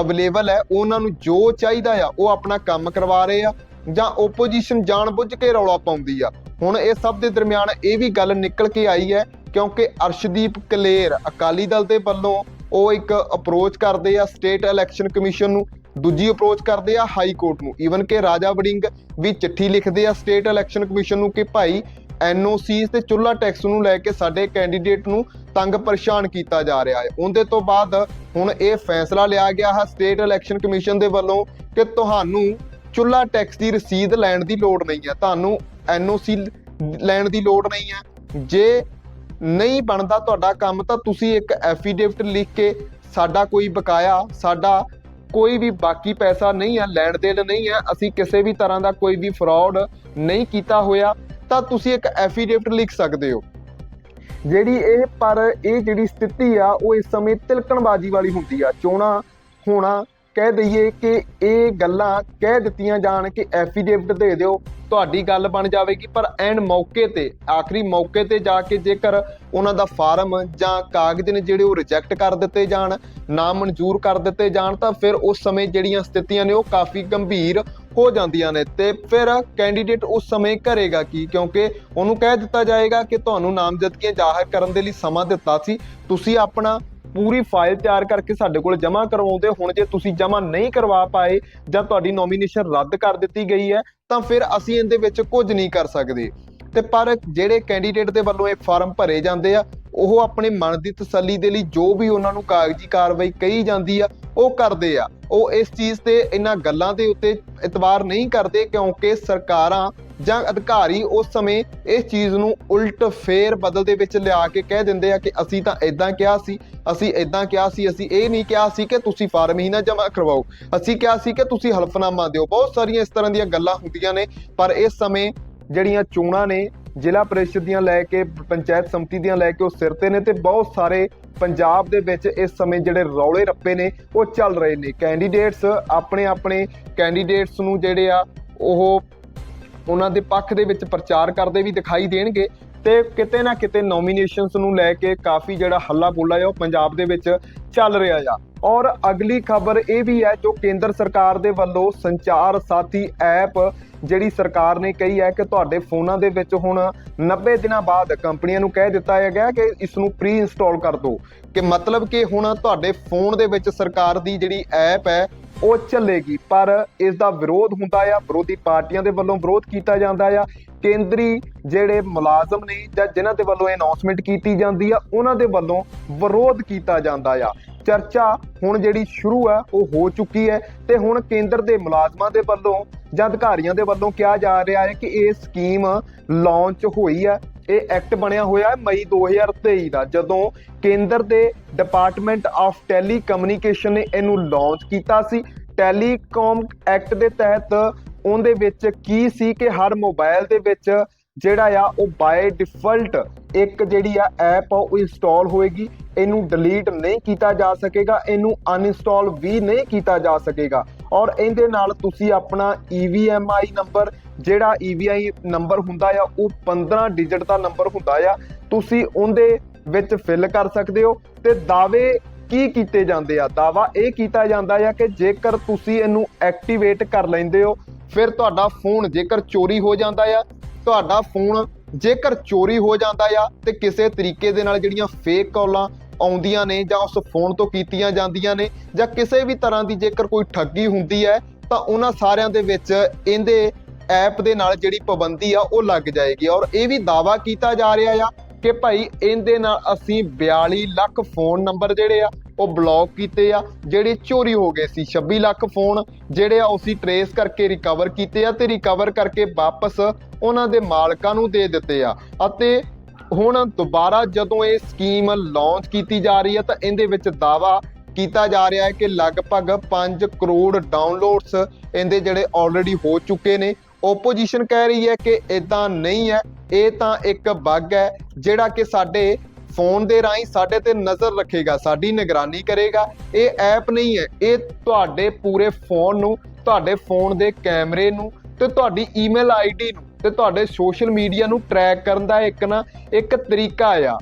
ਅਵੇਲੇਬਲ ਹੈ, ਉਹਨਾਂ ਨੂੰ ਜੋ ਚਾਹੀਦਾ ਆ, ਉਹ ਆਪਣਾ ਕੰਮ ਕਰਵਾ ਰਹੇ ਆ। ਜਾਂ ਓਪੋਜੀਸ਼ਨ ਜਾਣਬੁੱਝ ਕੇ ਰੌਲਾ ਪਾਉਂਦੀ ਆ। ਹੁਣ ਇਹ ਸਭ ਦੇ ਦਰਮਿਆਨ ਇਹ ਵੀ ਗੱਲ ਨਿਕਲ ਕੇ ਆਈ ਹੈ, ਕਿਉਂਕਿ ਅਰਸ਼ਦੀਪ ਕਲੇਰ ਅਕਾਲੀ ਦਲ ਦੇ ਵੱਲੋਂ ਉਹ ਇੱਕ ਅਪਰੋਚ ਕਰਦੇ ਆ ਸਟੇਟ ਇਲੈਕਸ਼ਨ ਕਮਿਸ਼ਨ ਨੂੰ, ਦੂਜੀ ਅਪਰੋਚ ਕਰਦੇ ਆ ਹਾਈ ਕੋਰਟ ਨੂੰ। ਈਵਨ ਕਿ ਰਾਜਾ ਵੜਿੰਗ ਵੀ ਚਿੱਠੀ ਲਿਖਦੇ ਆ ਸਟੇਟ ਇਲੈਕਸ਼ਨ ਕਮਿਸ਼ਨ ਨੂੰ ਕਿ ਭਾਈ ਐਨਓਸੀਸ ਤੇ ਚੁੱਲਾ ਟੈਕਸ ਨੂੰ ਲੈ ਕੇ ਸਾਡੇ ਕੈਂਡੀਡੇਟ ਨੂੰ ਤੰਗ ਪਰੇਸ਼ਾਨ ਕੀਤਾ ਜਾ ਰਿਹਾ ਹੈ। ਉਹਦੇ ਤੋਂ ਬਾਅਦ ਹੁਣ ਇਹ ਫੈਸਲਾ ਲਿਆ ਗਿਆ ਹੈ ਸਟੇਟ ਇਲੈਕਸ਼ਨ ਕਮਿਸ਼ਨ ਦੇ ਵੱਲੋਂ ਕਿ ਤੁਹਾਨੂੰ ਚੁੱਲਾ ਟੈਕਸ ਦੀ ਰਸੀਦ ਲੈਣ ਦੀ ਲੋੜ ਨਹੀਂ ਹੈ। ਤੁਹਾਨੂੰ ਐਨਓਸੀ ਲੈਣ ਦੀ ਲੋੜ ਨਹੀਂ ਹੈ। ਜੇ ਨਹੀਂ ਬਣਦਾ ਤੁਹਾਡਾ ਕੰਮ, ਤਾਂ ਤੁਸੀਂ ਇੱਕ ਐਫੀਡੇਵਿਟ ਲਿਖ ਕੇ ਸਾਡਾ ਕੋਈ ਬਕਾਇਆ, ਸਾਡਾ ਕੋਈ ਵੀ ਬਾਕੀ ਪੈਸਾ ਨਹੀਂ ਹੈ, ਲੈਣ ਦੇਣ ਨਹੀਂ ਹੈ, ਅਸੀਂ ਕਿਸੇ ਵੀ ਤਰ੍ਹਾਂ ਦਾ ਕੋਈ ਵੀ ਫਰਾਡ ਨਹੀਂ ਕੀਤਾ ਹੋਇਆ, ਤਾਂ ਤੁਸੀਂ ਇੱਕ ਐਫੀਡੇਵਿਟ ਲਿਖ ਸਕਦੇ ਹੋ। ਜਿਹੜੀ ਇਹ, ਪਰ ਇਹ ਜਿਹੜੀ ਸਥਿਤੀ ਆ, ਉਹ ਇਸ ਸਮੇਂ ਤਿਲਕਣਬਾਜ਼ੀ ਵਾਲੀ ਹੁੰਦੀ ਆ। ਚੋਣਾ ਹੋਣਾ ਕਹਿ ਦਈਏ ਕਿ ਇਹ ਗੱਲਾਂ ਕਹਿ ਦਿੱਤੀਆਂ ਜਾਣ ਕਿ ਐਫੀਡੇਵਿਟ ਦੇ ਦਿਓ, ਤੁਹਾਡੀ ਗੱਲ ਬਣ ਜਾਵੇਗੀ, ਪਰ ਐਨ ਮੌਕੇ ਤੇ, ਆਖਰੀ ਮੌਕੇ ਤੇ ਜਾ ਕੇ ਜੇਕਰ ਉਹਨਾਂ ਦਾ ਫਾਰਮ ਜਾਂ ਕਾਗਜ਼ ਨੇ ਜਿਹੜੇ ਉਹ ਰਿਜੈਕਟ ਕਰ ਦਿੱਤੇ ਜਾਣ ਨਾ ਮਨਜ਼ੂਰ ਕਰ ਦਿੱਤੇ ਜਾਣ, ਤਾਂ ਫਿਰ ਉਸ ਸਮੇਂ ਜਿਹੜੀਆਂ ਸਥਿਤੀਆਂ ਨੇ ਉਹ ਕਾਫੀ ਗੰਭੀਰ ਹੋ ਜਾਂਦੀਆਂ ਨੇ ਤੇ ਫਿਰ ਕੈਂਡੀਡੇਟ ਉਸ ਸਮੇਂ ਕਰੇਗਾ ਕੀ? ਕਿਉਂਕਿ ਉਹਨੂੰ ਕਹਿ ਦਿੱਤਾ ਜਾਏਗਾ ਕਿ ਤੁਹਾਨੂੰ ਨਾਮਜ਼ਦਗੀਆਂ ਜ਼ਾਹਰ ਕਰਨ ਦੇ ਲਈ ਸਮਾਂ ਦਿੱਤਾ ਸੀ। ਤੁਸੀਂ ਆਪਣਾ ਪੂਰੀ ਫਾਈਲ ਤਿਆਰ ਕਰਕੇ ਸਾਡੇ ਕੋਲ ਜਮ੍ਹਾਂ ਕਰਵਾਉਂਦੇ ਹੁਣ ਜੇ ਤੁਸੀਂ ਜਮ੍ਹਾਂ ਨਹੀਂ ਕਰਵਾ ਪਾਏ ਜਾਂ ਤੁਹਾਡੀ ਨੋਮੀਨੇਸ਼ਨ ਰੱਦ ਕਰ ਦਿੱਤੀ ਗਈ ਹੈ, ਤਾਂ ਫਿਰ ਅਸੀਂ ਇਹਦੇ ਵਿੱਚ ਕੁਝ ਨਹੀਂ ਕਰ ਸਕਦੇ। ਤੇ ਪਰ ਜਿਹੜੇ ਕੈਂਡੀਡੇਟ ਦੇ ਵੱਲੋਂ ਇਹ ਫਾਰਮ ਭਰੇ ਜਾਂਦੇ ਆ, ਉਹ ਆਪਣੇ ਮਨ ਦੀ ਤਸੱਲੀ ਦੇ ਲਈ ਜੋ ਵੀ ਉਹਨਾਂ ਨੂੰ ਕਾਗਜ਼ੀ ਕਾਰਵਾਈ ਕਹੀ ਜਾਂਦੀ ਆ ਉਹ ਕਰਦੇ ਆ। ਉਹ ਇਸ ਚੀਜ਼ ਤੇ ਇਹਨਾਂ ਗੱਲਾਂ ਦੇ ਉੱਤੇ ਇਤਬਾਰ ਨਹੀਂ ਕਰਦੇ ਕਿਉਂਕਿ ਸਰਕਾਰਾਂ ਜਾਂ ਅਧਿਕਾਰੀ ਉਸ ਸਮੇਂ ਇਸ ਚੀਜ਼ ਨੂੰ ਉਲਟ ਫੇਰ ਬਦਲ ਦੇ ਵਿੱਚ ਲਿਆ ਕੇ ਕਹਿ ਦਿੰਦੇ ਆ ਕਿ ਅਸੀਂ ਤਾਂ ਇਦਾਂ ਕਿਹਾ ਸੀ, ਅਸੀਂ ਇਦਾਂ ਕਿਹਾ ਸੀ, ਅਸੀਂ ਇਹ ਨਹੀਂ ਕਿਹਾ ਸੀ ਕਿ ਤੁਸੀਂ ਫਾਰਮ ਹੀ ਨਾ ਜਮ੍ਹਾਂ ਕਰਵਾਓ। ਅਸੀਂ ਕਿਹਾ ਸੀ ਕਿ ਤੁਸੀਂ ਹਲਫਨਾਮਾ ਦਿਓ। ਬਹੁਤ ਸਾਰੀਆਂ ਇਸ ਤਰ੍ਹਾਂ ਦੀਆਂ ਗੱਲਾਂ ਹੁੰਦੀਆਂ ਨੇ, ਪਰ ਇਸ ਸਮੇਂ ਜਿਹੜੀਆਂ ਚੋਣਾਂ ਨੇ ਜ਼ਿਲ੍ਹਾ ਪ੍ਰੀਸ਼ਦ ਦੀਆਂ ਲੈ ਕੇ ਪੰਚਾਇਤ ਸਮਿਤੀ ਦੀਆਂ ਲੈ ਕੇ ਉਹ ਸਿਰ ਤੇ ਨੇ ਤੇ ਬਹੁਤ ਸਾਰੇ ਪੰਜਾਬ ਦੇ ਵਿੱਚ ਇਸ ਸਮੇਂ ਜਿਹੜੇ ਰੌਲੇ ਰੱਪੇ ਨੇ, ਉਹ ਚੱਲ ਰਹੇ ਨੇ। ਕੈਂਡੀਡੇਟਸ ਆਪਣੇ ਆਪਣੇ ਕੈਂਡੀਡੇਟਸ ਨੂੰ ਜਿਹੜੇ ਆ, ਉਹ ਉਹਨਾਂ ਦੇ ਪੱਖ ਦੇ ਵਿੱਚ ਪ੍ਰਚਾਰ ਕਰਦੇ ਵੀ ਦਿਖਾਈ ਦੇਣਗੇ ਤੇ ਕਿਤੇ ਨਾ ਕਿਤੇ ਨੋਮੀਨੇਸ਼ਨਸ ਨੂੰ ਲੈ ਕੇ ਕਾਫੀ ਜਿਹੜਾ ਹੱਲਾ ਬੋਲਾ ਆ, ਉਹ ਪੰਜਾਬ ਦੇ ਵਿੱਚ ਚੱਲ ਰਿਹਾ ਆ। ਔਰ ਅਗਲੀ ਖਬਰ ਇਹ ਵੀ ਹੈ, ਜੋ ਕੇਂਦਰ ਸਰਕਾਰ ਦੇ ਵੱਲੋਂ ਸੰਚਾਰ ਸਾਥੀ ਐਪ ਜਿਹੜੀ ਸਰਕਾਰ ਨੇ ਕਹੀ ਹੈ ਕਿ ਤੁਹਾਡੇ ਫੋਨਾਂ ਦੇ ਵਿੱਚ ਹੁਣ 90 ਦਿਨਾਂ ਬਾਅਦ ਕੰਪਨੀਆਂ ਨੂੰ ਕਹਿ ਦਿੱਤਾ ਹੈ ਗਿਆ ਕਿ ਇਸ ਨੂੰ ਪ੍ਰੀ ਇੰਸਟਾਲ ਕਰ ਦਿਓ। ਕਿ ਮਤਲਬ ਕਿ ਹੁਣ ਤੁਹਾਡੇ ਫੋਨ ਦੇ ਵਿੱਚ ਸਰਕਾਰ ਦੀ ਜਿਹੜੀ ਐਪ ਹੈ, ਉਹ ਚੱਲੇਗੀ। ਪਰ ਇਸ ਦਾ ਵਿਰੋਧ ਹੁੰਦਾ ਆ, ਵਿਰੋਧੀ ਪਾਰਟੀਆਂ ਦੇ ਵੱਲੋਂ ਵਿਰੋਧ ਕੀਤਾ ਜਾਂਦਾ ਆ। ਕੇਂਦਰੀ ਜਿਹੜੇ ਮੁਲਾਜ਼ਮ ਨੇ ਜਾਂ ਜਿਨ੍ਹਾਂ ਦੇ ਵੱਲੋਂ ਅਨਾਉਂਸਮੈਂਟ ਕੀਤੀ ਜਾਂਦੀ ਆ, ਉਹਨਾਂ ਦੇ ਵੱਲੋਂ ਵਿਰੋਧ ਕੀਤਾ ਜਾਂਦਾ ਆ। ਚਰਚਾ ਹੁਣ ਜਿਹੜੀ ਸ਼ੁਰੂ ਆ, ਉਹ ਹੋ ਚੁੱਕੀ ਹੈ ਤੇ ਹੁਣ ਕੇਂਦਰ ਦੇ ਮੁਲਾਜ਼ਮਾਂ ਦੇ ਵੱਲੋਂ ਜਾਂ ਅਧਿਕਾਰੀਆਂ ਦੇ ਵੱਲੋਂ ਕਿਹਾ ਜਾ ਰਿਹਾ ਹੈ ਕਿ ਇਹ ਸਕੀਮ ਲਾਂਚ ਹੋਈ ਹੈ ਇਹ ਐਕਟ ਬਣਿਆ ਹੋਇਆ ਹੈ ਮਈ 2023 ਦਾ, ਜਦੋਂ ਕੇਂਦਰ ਦੇ ਡਿਪਾਰਟਮੈਂਟ ਆਫ ਟੈਲੀ ਕਮਿਊਨੀਕੇਸ਼ਨ ਨੇ ਇਹਨੂੰ ਲਾਂਚ ਕੀਤਾ ਸੀ। ਟੈਲੀਕਾਮ ਐਕਟ ਦੇ ਤਹਿਤ ਉਹਦੇ ਵਿੱਚ ਕੀ ਸੀ ਕਿ ਹਰ ਮੋਬਾਈਲ ਦੇ ਵਿੱਚ ਜਿਹੜਾ ਆ ਉਹ ਬਾਈ ਡਿਫਾਲਟ ਇੱਕ ਜਿਹੜੀ ਆ ਐਪ ਆ ਉਹ ਇੰਸਟਾਲ ਹੋਏਗੀ। ਇਹਨੂੰ ਡਿਲੀਟ ਨਹੀਂ ਕੀਤਾ ਜਾ ਸਕੇਗਾ, ਇਹਨੂੰ ਅਨਇੰਸਟਾਲ ਵੀ ਨਹੀਂ ਕੀਤਾ ਜਾ ਸਕੇਗਾ। ਔਰ ਇਹਦੇ ਨਾਲ ਤੁਸੀਂ ਆਪਣਾ EVMI ਨੰਬਰ ਜਿਹੜਾ EVI ਨੰਬਰ ਹੁੰਦਾ ਆ, ਉਹ 15 ਡਿਜਿਟ ਦਾ ਨੰਬਰ ਹੁੰਦਾ ਆ, ਤੁਸੀਂ ਉਹਦੇ ਵਿੱਚ ਫਿਲ ਕਰ ਸਕਦੇ ਹੋ। ਤੇ ਦਾਅਵੇ ਕੀ ਕੀਤੇ ਜਾਂਦੇ ਆ? ਦਾਵਾ ਇਹ ਕੀਤਾ ਜਾਂਦਾ ਆ ਕਿ ਜੇਕਰ ਤੁਸੀਂ ਇਹਨੂੰ ਐਕਟੀਵੇਟ ਕਰ ਲੈਂਦੇ ਹੋ, ਫਿਰ ਤੁਹਾਡਾ ਫੋਨ ਜੇਕਰ ਚੋਰੀ ਹੋ ਜਾਂਦਾ ਆ ਤੁਹਾਡਾ ਫੋਨ ਜੇਕਰ ਚੋਰੀ ਹੋ ਜਾਂਦਾ ਆ ਤੇ ਕਿਸੇ ਤਰੀਕੇ ਦੇ ਨਾਲ ਜਿਹੜੀਆਂ ਫੇਕ ਕਾਲਾਂ ਆਉਂਦੀਆਂ ਨੇ ਜਾਂ ਉਸ ਫੋਨ ਤੋਂ ਕੀਤੀਆਂ ਜਾਂਦੀਆਂ ਨੇ ਜਾਂ ਕਿਸੇ ਵੀ ਤਰ੍ਹਾਂ ਦੀ ਜੇਕਰ ਕੋਈ ਠੱਗੀ ਹੁੰਦੀ ਹੈ, ਤਾਂ ਉਹਨਾਂ ਸਾਰਿਆਂ ਦੇ ਵਿੱਚ ਇਹਦੇ ਐਪ ਦੇ ਨਾਲ ਜਿਹੜੀ ਪਾਬੰਦੀ ਆ, ਉਹ ਲੱਗ ਜਾਏਗੀ। ਔਰ ਇਹ ਵੀ ਦਾਵਾ ਕੀਤਾ ਜਾ ਰਿਹਾ ਆ ਕਿ ਭਾਈ ਇਹਦੇ ਨਾਲ ਅਸੀਂ 42 ਲੱਖ ਫੋਨ ਨੰਬਰ ਜਿਹੜੇ ਆ ਉਹ ਬਲੌਕ ਕੀਤੇ ਆ, ਜਿਹੜੇ ਚੋਰੀ ਹੋ ਗਏ ਸੀ। 26 ਲੱਖ ਫੋਨ ਜਿਹੜੇ ਆ, ਉਸੇ ਟਰੇਸ ਕਰਕੇ ਰਿਕਵਰ ਕੀਤੇ ਆ ਤੇ ਰਿਕਵਰ ਕਰਕੇ ਵਾਪਸ ਉਹਨਾਂ ਦੇ ਮਾਲਕਾਂ ਨੂੰ ਦੇ ਦਿੱਤੇ ਆ। ਅਤੇ ਹੁਣ ਦੁਬਾਰਾ ਜਦੋਂ ਇਹ ਸਕੀਮ ਲਾਂਚ ਕੀਤੀ ਜਾ ਰਹੀ ਹੈ ਤਾਂ ਇਹਦੇ ਵਿੱਚ ਦਾਵਾ ਕੀਤਾ ਜਾ ਰਿਹਾ ਹੈ ਕਿ ਲਗਭਗ 5 ਕਰੋੜ ਡਾਊਨਲੋਡਸ ਇਹਦੇ ਜਿਹੜੇ ਆਲਰੇਡੀ ਹੋ ਚੁੱਕੇ ਨੇ। ਓਪੋਜੀਸ਼ਨ ਕਹਿ ਰਹੀ ਹੈ ਕਿ ਇਦਾਂ ਨਹੀਂ ਹੈ, ਇਹ ਤਾਂ ਇੱਕ ਬੱਗ ਹੈ, ਜਿਹੜਾ ਕਿ ਸਾਡੇ ਫੋਨ ਦੇ ਰਾਹੀਂ ਸਾਡੇ ਤੇ ਨਜ਼ਰ ਰੱਖੇਗਾ, ਸਾਡੀ ਨਿਗਰਾਨੀ ਕਰੇਗਾ। ਇਹ ਐਪ ਨਹੀਂ ਹੈ, ਇਹ ਤੁਹਾਡੇ ਪੂਰੇ ਫੋਨ ਨੂੰ, ਤੁਹਾਡੇ ਫੋਨ ਦੇ ਕੈਮਰੇ ਨੂੰ ਤੇ ਤੁਹਾਡੀ ਈਮੇਲ ਆਈਡੀ ਨੂੰ ਤੇ ਤੁਹਾਡੇ ਸੋਸ਼ਲ ਮੀਡੀਆ ਨੂੰ ਟਰੈਕ ਕਰਨ ਦਾ ਇੱਕ ਨਾ, ਇੱਕ ਤਰੀਕਾ ਆ।